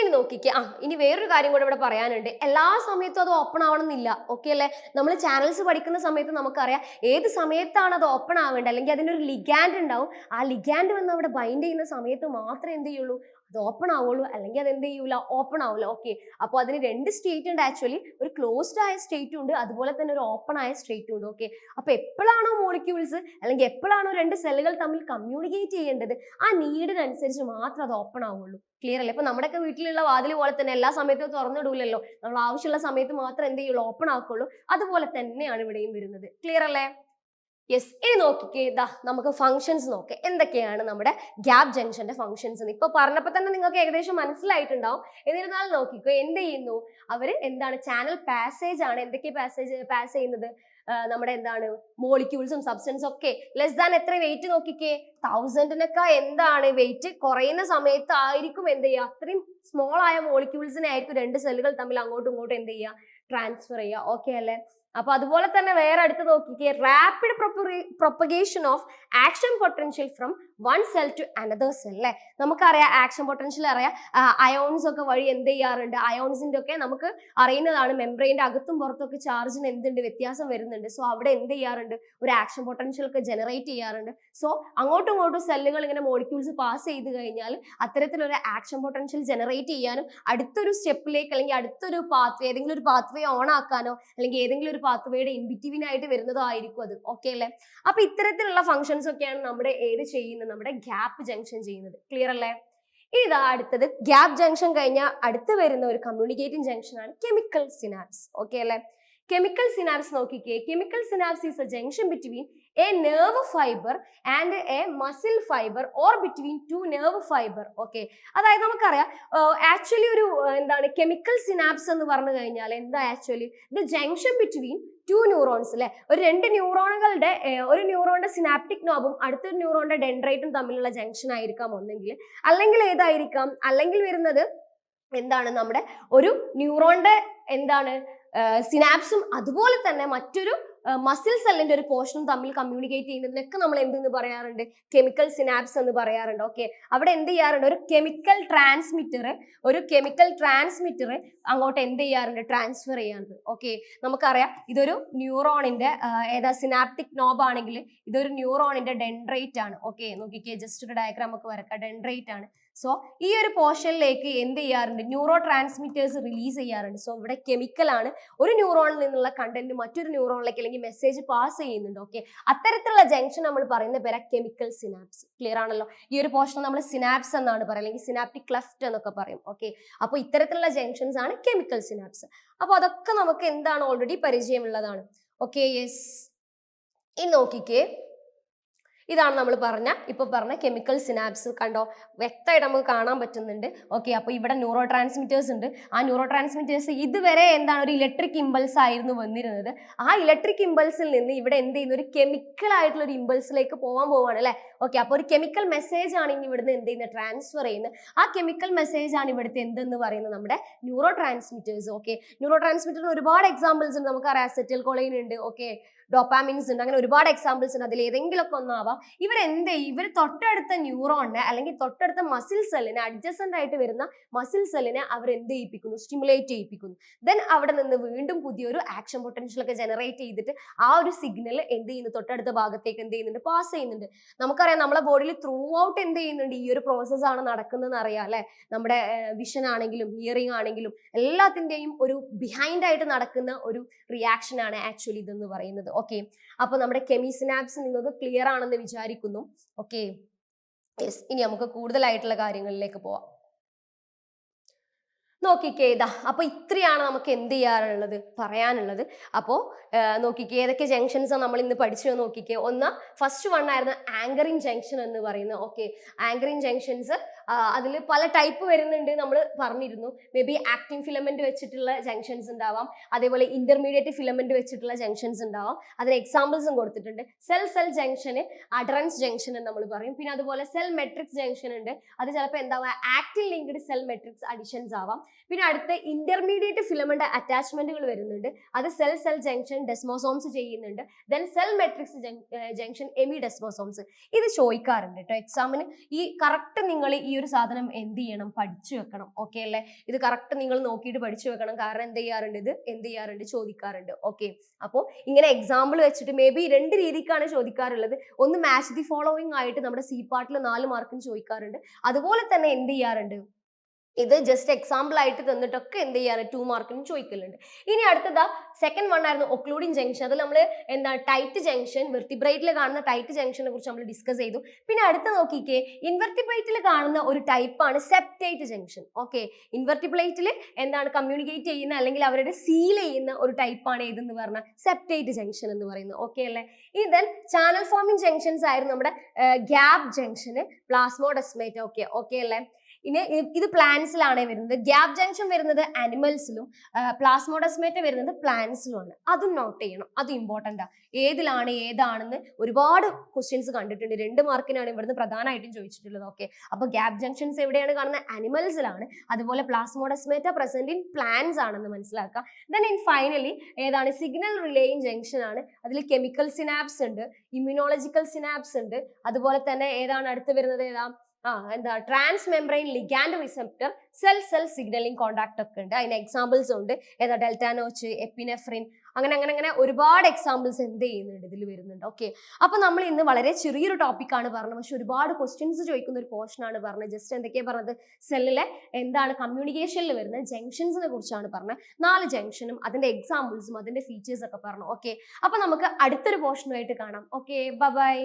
ഇനി നോക്കിക്കേ. ആ ഇനി വേറൊരു കാര്യം കൂടെ ഇവിടെ പറയാനുണ്ട്. എല്ലാ സമയത്തും അത് ഓപ്പൺ ആവണമെന്നില്ല. ഓക്കെ അല്ലേ? നമ്മൾ ചാനൽസ് പഠിക്കുന്ന സമയത്ത് നമുക്കറിയാം ഏത് സമയത്താണ് അത് ഓപ്പൺ ആവേണ്ടത്? അല്ലെങ്കിൽ അതിനൊരു ലിഗാൻഡ് ഉണ്ടാവും. ആ ലിഗാൻഡ് വന്ന് അവിടെ ബൈൻഡ് ചെയ്യുന്ന സമയത്ത് മാത്രമേ എന്ത് ചെയ്യുള്ളൂ? അത് ഓപ്പൺ ആവുള്ളൂ അല്ലെങ്കിൽ അത് എന്ത് ചെയ്യൂല ഓപ്പൺ ആവില്ല ഓക്കെ അപ്പോൾ അതിന് രണ്ട് സ്റ്റേറ്റ് ഉണ്ട് ആക്ച്വലി ഒരു ക്ലോസ്ഡ് ആയ സ്റ്റേറ്റും ഉണ്ട് അതുപോലെ തന്നെ ഒരു ഓപ്പൺ ആയ സ്റ്റേറ്റും ഉണ്ട്. ഓക്കെ അപ്പോൾ എപ്പോഴാണോ മോളിക്യൂൾസ് അല്ലെങ്കിൽ എപ്പോഴാണോ രണ്ട് സെല്ലുകൾ തമ്മിൽ കമ്മ്യൂണിക്കേറ്റ് ചെയ്യേണ്ടത് ആ നീഡിനനുസരിച്ച് മാത്രം അത് ഓപ്പൺ ആവുള്ളൂ. ക്ലിയർ അല്ലേ? ഇപ്പൊ നമ്മുടെയൊക്കെ വീട്ടിലുള്ള വാതിൽ പോലെ തന്നെ എല്ലാ സമയത്തും തുറന്നിടൂലല്ലോ. നമ്മൾ ആവശ്യമുള്ള സമയത്ത് മാത്രം എന്ത് ചെയ്യുള്ളൂ? ഓപ്പൺ ആക്കുള്ളൂ. അതുപോലെ തന്നെയാണ് ഇവിടെയും വരുന്നത്. ക്ലിയർ അല്ലേ? യെസ് ഇനി നോക്കിക്കേ ഇതാ നമുക്ക് ഫംഗ്ഷൻസ് നോക്കാം. എന്തൊക്കെയാണ് നമ്മുടെ ഗ്യാപ് ജംഗ്ഷന്റെ ഫംഗ്ഷൻസ് എന്ന്. ഇപ്പൊ പറഞ്ഞപ്പോൾ തന്നെ നിങ്ങൾക്ക് ഏകദേശം മനസ്സിലായിട്ടുണ്ടാവും. എന്നിരുന്നാലും നോക്കിക്കോ എന്ത് ചെയ്യുന്നു? അവർ എന്താണ് ചാനൽ പാസേജ് ആണ്. എന്തൊക്കെ പാസേജ് പാസ് ചെയ്യുന്നത്? നമ്മുടെ എന്താണ് മോളിക്യൂൾസും സബ്സ്റ്റൻസും ഒക്കെ. ലെസ് ദാൻ എത്ര വെയിറ്റ് നോക്കിക്കേ? തൗസൻഡിനൊക്കെ എന്താണ് വെയിറ്റ് കുറയുന്ന സമയത്ത് ആയിരിക്കും എന്ത് ചെയ്യുക? അത്രയും സ്മോൾ ആയ മോളിക്യൂൾസിനെ ആയിരിക്കും രണ്ട് സെല്ലുകൾ തമ്മിൽ അങ്ങോട്ടും ഇങ്ങോട്ടും എന്ത് ചെയ്യുക? ട്രാൻസ്ഫർ ചെയ്യുക. ഓക്കെ അല്ലേ? അപ്പൊ അതുപോലെ തന്നെ വേറെ അടുത്ത് നോക്കിക്കേ rapid propagation of action potential from one cell to another cell അല്ലേ? നമുക്കറിയാം ആക്ഷൻ പൊട്ടൻഷ്യൽ അറിയാം അയോൺസ് ഒക്കെ വഴി എന്ത് ചെയ്യാറുണ്ട്? അയോൺസിന്റെ ഒക്കെ നമുക്ക് അറിയുന്നതാണ്. മെംബ്രെയിന്റെ അകത്തും പുറത്തും ഒക്കെ ചാർജിന് എന്തുണ്ട്? വ്യത്യാസം വരുന്നുണ്ട്. സോ അവിടെ എന്ത് ചെയ്യാറുണ്ട്? ഒരു ആക്ഷൻ പൊട്ടൻഷ്യൽ ഒക്കെ ജനറേറ്റ് ചെയ്യാറുണ്ട്. സോ അങ്ങോട്ടും ഇങ്ങോട്ടും സെല്ലുകൾ ഇങ്ങനെ മോളിക്യൂൾസ് പാസ് ചെയ്ത് കഴിഞ്ഞാൽ അത്തരത്തിലൊരു ആക്ഷൻ പൊട്ടൻഷ്യൽ ജനറേറ്റ് ചെയ്യാനും അടുത്തൊരു സ്റ്റെപ്പിലേക്ക് അല്ലെങ്കിൽ അടുത്തൊരു പാത്ത് ഏതെങ്കിലും ഒരു പാത്വേ ഓൺ ആക്കാനോ അല്ലെങ്കിൽ ഏതെങ്കിലും ഒരു പാത്വേയുടെ ഇൻബിറ്റീവിനായിട്ട് വരുന്നതോ ആയിരിക്കും അത്. ഓക്കെ അല്ലേ? അപ്പൊ ഇത്തരത്തിലുള്ള ഫംഗ്ഷൻസ് ഒക്കെയാണ് നമ്മുടെ ഏത് ചെയ്യുന്നത്? നമ്മുടെ ഗ്യാപ്പ് ജംഗ്ഷൻ ചെയ്യുന്നത്. ക്ലിയർ അല്ലേ? ഇതാ അടുത്തത്. ഗ്യാപ് ജംഗ്ഷൻ കഴിഞ്ഞാൽ അടുത്ത് വരുന്ന ഒരു കമ്മ്യൂണിക്കേറ്റിംഗ് ജംഗ്ഷൻ ആണ് കെമിക്കൽ സിനാപ്സ് ഓക്കെ അല്ലേ? കെമിക്കൽ സിനാപ്സ് നോക്കിക്കേ. Chemical synapse is a junction between a nerve fibre and a muscle fibre or between two nerve fibre okay അതായത് നമുക്കറിയാം ആക്ച്വലി ഒരു എന്താണ് കെമിക്കൽ സിനാപ്സ് എന്ന് പറഞ്ഞു കഴിഞ്ഞാൽ എന്താ actually the junction between two neurons അല്ലെ ഒരു രണ്ട് ന്യൂറോണുകളുടെ ഒരു ന്യൂറോണിന്റെ സിനാപ്റ്റിക് നോബും അടുത്തൊരു ന്യൂറോണിന്റെ ഡെൻഡ്രൈറ്റും തമ്മിലുള്ള ജംഗ്ഷൻ ആയിരിക്കാം ഒന്നെങ്കിൽ. അല്ലെങ്കിൽ ഏതായിരിക്കാം? അല്ലെങ്കിൽ വരുന്നത് എന്താണ് നമ്മുടെ ഒരു ന്യൂറോണിന്റെ എന്താണ് സിനാപ്സും അതുപോലെ തന്നെ മറ്റൊരു മസിൽ സെല്ലിന്റെ ഒരു പോർഷനും തമ്മിൽ കമ്മ്യൂണിക്കേറ്റ് ചെയ്യുന്നതിനൊക്കെ നമ്മൾ എന്തെന്ന് പറയാറുണ്ട്? കെമിക്കൽ സിനാപ്സ് എന്ന് പറയാറുണ്ട്. ഓക്കെ അവിടെ എന്ത് ചെയ്യാറുണ്ട്? ഒരു കെമിക്കൽ ട്രാൻസ്മിറ്റർ ഒരു കെമിക്കൽ ട്രാൻസ്മിറ്റർ അങ്ങോട്ട് എന്ത് ചെയ്യാറുണ്ട്? ട്രാൻസ്ഫർ ചെയ്യാറുണ്ട്. ഓക്കെ നമുക്കറിയാം ഇതൊരു ന്യൂറോണിന്റെ ഏതാ സിനാപ്റ്റിക് നോബ് ആണെങ്കിൽ ഇതൊരു ന്യൂറോണിന്റെ ഡെൻഡ്രേറ്റ് ആണ്. ഓക്കെ നോക്കിക്കേ ജസ്റ്റ് ഒരു ഡയഗ്രാം ഒക്കെ വരക്കാം. ഡെൻഡ്രേറ്റ് ആണ്. സോ ഈ ഒരു പോർഷനിലേക്ക് എന്ത് ചെയ്യാറുണ്ട്? ന്യൂറോ ട്രാൻസ്മിറ്റേഴ്സ് റിലീസ് ചെയ്യാറുണ്ട്. സോ ഇവിടെ കെമിക്കൽ ആണ്. ഒരു ന്യൂറോണിൽ നിന്നുള്ള കണ്ടന്റ് മറ്റൊരു ന്യൂറോണിലേക്ക് അല്ലെങ്കിൽ മെസ്സേജ് പാസ് ചെയ്യുന്നുണ്ട്. ഓക്കെ അത്തരത്തിലുള്ള ജംഗ്ഷൻ നമ്മൾ പറയുന്ന പേരാ കെമിക്കൽ സിനാപ്സ് ക്ലിയർ ആണല്ലോ? ഈ ഒരു പോർഷൻ നമ്മൾ സിനാപ്സ് എന്നാണ് പറയുക. അല്ലെങ്കിൽ സിനാപ്റ്റിക് ക്ലഫ്റ്റ് എന്നൊക്കെ പറയും. ഓക്കെ അപ്പോൾ ഇത്തരത്തിലുള്ള ജംഗ്ഷൻസ് ആണ് കെമിക്കൽ സിനാപ്സ് അപ്പോൾ അതൊക്കെ നമുക്ക് എന്താണ് ഓൾറെഡി പരിചയമുള്ളതാണ്? ഓക്കെ യെസ് ഇനി നോക്കിക്കേ. ഇതാണ് നമ്മൾ പറഞ്ഞ ഇപ്പൊ പറഞ്ഞ കെമിക്കൽ സിനാപ്സ് കണ്ടോ? വ്യക്തമായിട്ട് നമുക്ക് കാണാൻ പറ്റുന്നുണ്ട്. ഓക്കെ അപ്പോൾ ഇവിടെ ന്യൂറോ ട്രാൻസ്മിറ്റേഴ്സ് ഉണ്ട്. ആ ന്യൂറോ ട്രാൻസ്മിറ്റേഴ്സ് ഇതുവരെ എന്താണ് ഒരു ഇലക്ട്രിക് ഇമ്പൾസ് ആയിരുന്നു വന്നിരുന്നത്. ആ ഇലക്ട്രിക് ഇമ്പൾസിൽ നിന്ന് ഇവിടെ എന്ത് ചെയ്യുന്നു? ഒരു കെമിക്കൽ ആയിട്ടുള്ള ഒരു ഇമ്പൾസിലേക്ക് പോകാൻ പോവാണ് അല്ലേ? ഓക്കെ അപ്പോൾ ഒരു കെമിക്കൽ മെസ്സേജ് ആണ് ഇനി ഇവിടുന്ന് എന്ത് ചെയ്യുന്നത്? ട്രാൻസ്ഫർ ചെയ്യുന്നത്. ആ കെമിക്കൽ മെസ്സേജ് ആണ് ഇവിടുത്തെ എന്തെന്ന് പറയുന്നത്? നമ്മുടെ ന്യൂറോ ട്രാൻസ്മിറ്റേഴ്സ് ഓക്കെ ന്യൂറോ ട്രാൻസ്മിറ്ററിന് ഒരുപാട് എക്സാമ്പിൾസ് ഉണ്ട്. നമുക്കറിയാം അസെറ്റിൽ കൊളൈൻ ഉണ്ട്. ഓക്കെ ഡോപ്പാമിൻസ് ഉണ്ട്. അങ്ങനെ ഒരുപാട് എക്സാമ്പിൾസ് ഉണ്ട്. അതിൽ ഏതെങ്കിലുമൊക്കെ ഒന്നാവാം. ഇവർ എന്ത് ഇവർ തൊട്ടടുത്ത ന്യൂറോണിനെ അല്ലെങ്കിൽ തൊട്ടടുത്ത മസിൽ സെല്ലിനെ അഡ്ജസ്റ്റന്റ് ആയിട്ട് വരുന്ന മസിൽ സെല്ലിനെ അവർ എന്ത് ചെയ്യിപ്പിക്കുന്നു? സ്റ്റിമുലേറ്റ് ചെയ്യിപ്പിക്കുന്നു. ദെൻ അവിടെ നിന്ന് വീണ്ടും പുതിയൊരു ആക്ഷൻ പൊട്ടൻഷ്യൽ ഒക്കെ ജനറേറ്റ് ചെയ്തിട്ട് ആ ഒരു സിഗ്നൽ എന്ത് ചെയ്യുന്നു? തൊട്ടടുത്ത ഭാഗത്തേക്ക് എന്ത് ചെയ്യുന്നുണ്ട്? പാസ് ചെയ്യുന്നുണ്ട്. നമുക്കറിയാം നമ്മളെ ബോഡിയിൽ ത്രൂ ഔട്ട് എന്ത് ചെയ്യുന്നുണ്ട്? ഈ ഒരു പ്രോസസ് ആണ് നടക്കുന്നതെന്ന് അറിയാം അല്ലെ? നമ്മുടെ വിഷൻ ആണെങ്കിലും ഹിയറിംഗ് ആണെങ്കിലും എല്ലാത്തിന്റെയും ഒരു ബിഹൈൻഡ് ആയിട്ട് നടക്കുന്ന ഒരു റിയാക്ഷൻ ആണ് ആക്ച്വലി ഇതെന്ന് പറയുന്നത്. ഓക്കെ അപ്പൊ നമ്മുടെ കെമിസിനാപ്സ് നിങ്ങൾക്ക് ക്ലിയർ ആണെന്ന് വിചാരിക്കുന്നു. ഓക്കെ യെസ് ഇനി നമുക്ക് കൂടുതലായിട്ടുള്ള കാര്യങ്ങളിലേക്ക് പോവാം. നോക്കിക്കേ അപ്പൊ ഇത്രയാണ് നമുക്ക് എന്ത് ചെയ്യാറുള്ളത് പറയാനുള്ളത്. അപ്പോൾ നോക്കിക്കേ ഏതൊക്കെ ജംഗ്ഷൻസ് നമ്മൾ ഇന്ന് പഠിച്ചു നോക്കിക്കേ. ഒന്ന് ഫസ്റ്റ് വൺ ആയിരുന്നു ആങ്കറിങ് ജംഗ്ഷൻ എന്ന് പറയുന്നത്. ഓക്കെ ആങ്കറിങ് ജംഗ്ഷൻസ് അതിൽ പല ടൈപ്പ് വരുന്നുണ്ട് നമ്മൾ പറഞ്ഞിരുന്നു. മേ ബി ആക്ടിങ് ഫിലമെന്റ് വെച്ചിട്ടുള്ള ജംഗ്ഷൻസ് ഉണ്ടാവാം. അതേപോലെ ഇന്റർമീഡിയറ്റ് ഫിലമെന്റ് വെച്ചിട്ടുള്ള ജംഗ്ഷൻസ് ഉണ്ടാവാം. അതിന് എക്സാമ്പിൾസും കൊടുത്തിട്ടുണ്ട്. Cell cell junction adherens junction എന്ന് നമ്മൾ പറയും. പിന്നെ അതുപോലെ സെൽ മെട്രിക്സ് ജംഗ്ഷൻ ഉണ്ട്. അത് ചിലപ്പോൾ എന്താവാം? Actin linked cell matrix adhesions ആവാം. പിന്നെ അടുത്ത ഇന്റർമീഡിയറ്റ് ഫിലമെന്റ് അറ്റാച്ച്മെന്റുകൾ വരുന്നുണ്ട്. അത് സെൽ സെൽ ജംഗ്ഷൻ ഡെസ്മോസോംസ് ചെയ്യുന്നുണ്ട്. Then cell matrix junction hemidesmosomes ഇത് ചോദിക്കാറുണ്ട് കേട്ടോ എക്സാമിന് ഈ കറക്റ്റ് നിങ്ങൾ ഈ ഒരു സാധനം എന്ത് ചെയ്യണം? പഠിച്ചു വെക്കണം. ഓക്കെ അല്ലേ? ഇത് കറക്റ്റ് നിങ്ങൾ നോക്കിയിട്ട് പഠിച്ചു വെക്കണം. കാരണം എന്ത് ചെയ്യാറുണ്ട്? ഇത് എന്ത് ചെയ്യാറുണ്ട്? ചോദിക്കാറുണ്ട്. ഓക്കെ അപ്പോൾ ഇങ്ങനെ എക്സാമ്പിൾ വെച്ചിട്ട് മേ ബി രണ്ട് രീതിക്കാണ് ചോദിക്കാറുള്ളത്. ഒന്ന് മാച്ച് ദി ഫോളോയിങ് ആയിട്ട് നമ്മുടെ സി പാർട്ടിൽ നാല് മാർക്കിന് ചോദിക്കാറുണ്ട്. അതുപോലെ തന്നെ എന്ത് ചെയ്യാറുണ്ട്? ഇത് ജസ്റ്റ് എക്സാമ്പിൾ ആയിട്ട് തന്നിട്ടൊക്കെ എന്ത് ചെയ്യാറ്? ടു മാർക്കിന് ചോദിക്കലുണ്ട്. ഇനി അടുത്തതാ സെക്കൻഡ് വൺ ആയിരുന്നു ഒക്ലൂഡിങ് ജംഗ്ഷൻ അതിൽ നമ്മൾ എന്താ ടൈറ്റ് ജംഗ്ഷൻ വെർട്ടിബ്രൈറ്റിൽ കാണുന്ന ടൈറ്റ് ജംഗ്ഷനെ കുറിച്ച് നമ്മൾ ഡിസ്കസ് ചെയ്തു. പിന്നെ അടുത്ത നോക്കിക്കേ ഇൻവെർട്ടിബ്രൈറ്റിൽ കാണുന്ന ഒരു ടൈപ്പാണ് സെപ്റ്റൈറ്റ് ജംഗ്ഷൻ ഓക്കെ ഇൻവെർട്ടിബ്രൈറ്റിൽ എന്താണ് കമ്മ്യൂണിക്കേറ്റ് ചെയ്യുന്ന അല്ലെങ്കിൽ അവരുടെ സീൽ ചെയ്യുന്ന ഒരു ടൈപ്പാണ് ഏതെന്ന് പറഞ്ഞാൽ സെപ്റ്റൈറ്റ് ജംഗ്ഷൻ എന്ന് പറയുന്നത്. ഓക്കെ അല്ലേ? ഈ ദെൻ ചാനൽ ഫോമിംഗ് ജംഗ്ഷൻസ് ആയിരുന്നു നമ്മുടെ gap junction plasmodesmata okay okay അല്ലേ? ഇനി ഇത് പ്ലാന്റ്സിലാണ് വരുന്നത്. ഗ്യാപ് ജംഗ്ഷൻ വരുന്നത് അനിമൽസിലും പ്ലാസ്മോഡസ്മേറ്റ് വരുന്നത് പ്ലാന്റ്സിലുമാണ് അതും നോട്ട് ചെയ്യണം. അത് ഇമ്പോർട്ടന്റ് ഏതിലാണ് ഏതാണെന്ന് ഒരുപാട് ക്വസ്റ്റ്യൻസ് കണ്ടിട്ടുണ്ട്. രണ്ട് മാർക്കിനാണ് ഇവിടുന്ന് പ്രധാനമായിട്ടും ചോദിച്ചിട്ടുള്ളത്. ഓക്കെ അപ്പോൾ ഗ്യാപ് ജംഗ്ഷൻസ് എവിടെയാണ് കാണുന്നത്? അനിമൽസിലാണ് അതുപോലെ പ്ലാസ്മോഡസ്മേറ്റ പ്രസന്റ് ഇൻ പ്ലാന്റ്സ് ആണെന്ന് മനസ്സിലാക്കുക. ദെൻ ഇൻ ഫൈനലി ഏതാണ്? സിഗ്നൽ റിലേയിങ് ജംഗ്ഷൻ ആണ്. അതിൽ കെമിക്കൽ സിനാപ്സ് ഉണ്ട് ഇമ്മ്യൂണോളജിക്കൽ സിനാപ്സ് ഉണ്ട്. അതുപോലെ തന്നെ ഏതാണ് അടുത്ത് വരുന്നത്? ഏതാ? ആ എന്താ transmembrane ligand receptor cell cell signalling contact ഒക്കെ ഉണ്ട്. അതിന് എക്സാമ്പിൾസ് ഉണ്ട്. ഏതാ ഡെൽറ്റാനോച്ച് എപ്പിനെഫ്രിൻ അങ്ങനെ അങ്ങനെ അങ്ങനെ ഒരുപാട് എക്സാമ്പിൾസ് എന്ത് ചെയ്യുന്നുണ്ട് ഇതിൽ വരുന്നുണ്ട്. ഓക്കെ അപ്പൊ നമ്മൾ ഇന്ന് വളരെ ചെറിയൊരു ടോപ്പിക്കാണ് പറഞ്ഞത്. പക്ഷെ ഒരുപാട് ക്വസ്റ്റ്യൻസ് ചോദിക്കുന്ന ഒരു പോർഷൻ ആണ് പറഞ്ഞത്. ജസ്റ്റ് എന്തൊക്കെയാണ് പറഞ്ഞത്? സെല്ലിലെ എന്താണ് കമ്മ്യൂണിക്കേഷനിൽ വരുന്ന ജംഗ്ഷൻസിനെ കുറിച്ചാണ് പറഞ്ഞത്. നാല് ജംഗ്ഷനും അതിന്റെ എക്സാമ്പിൾസും അതിന്റെ ഫീച്ചേഴ്സ് ഒക്കെ പറഞ്ഞു. ഓക്കെ അപ്പൊ നമുക്ക് അടുത്തൊരു പോർഷനുമായിട്ട് കാണാം. Okay bye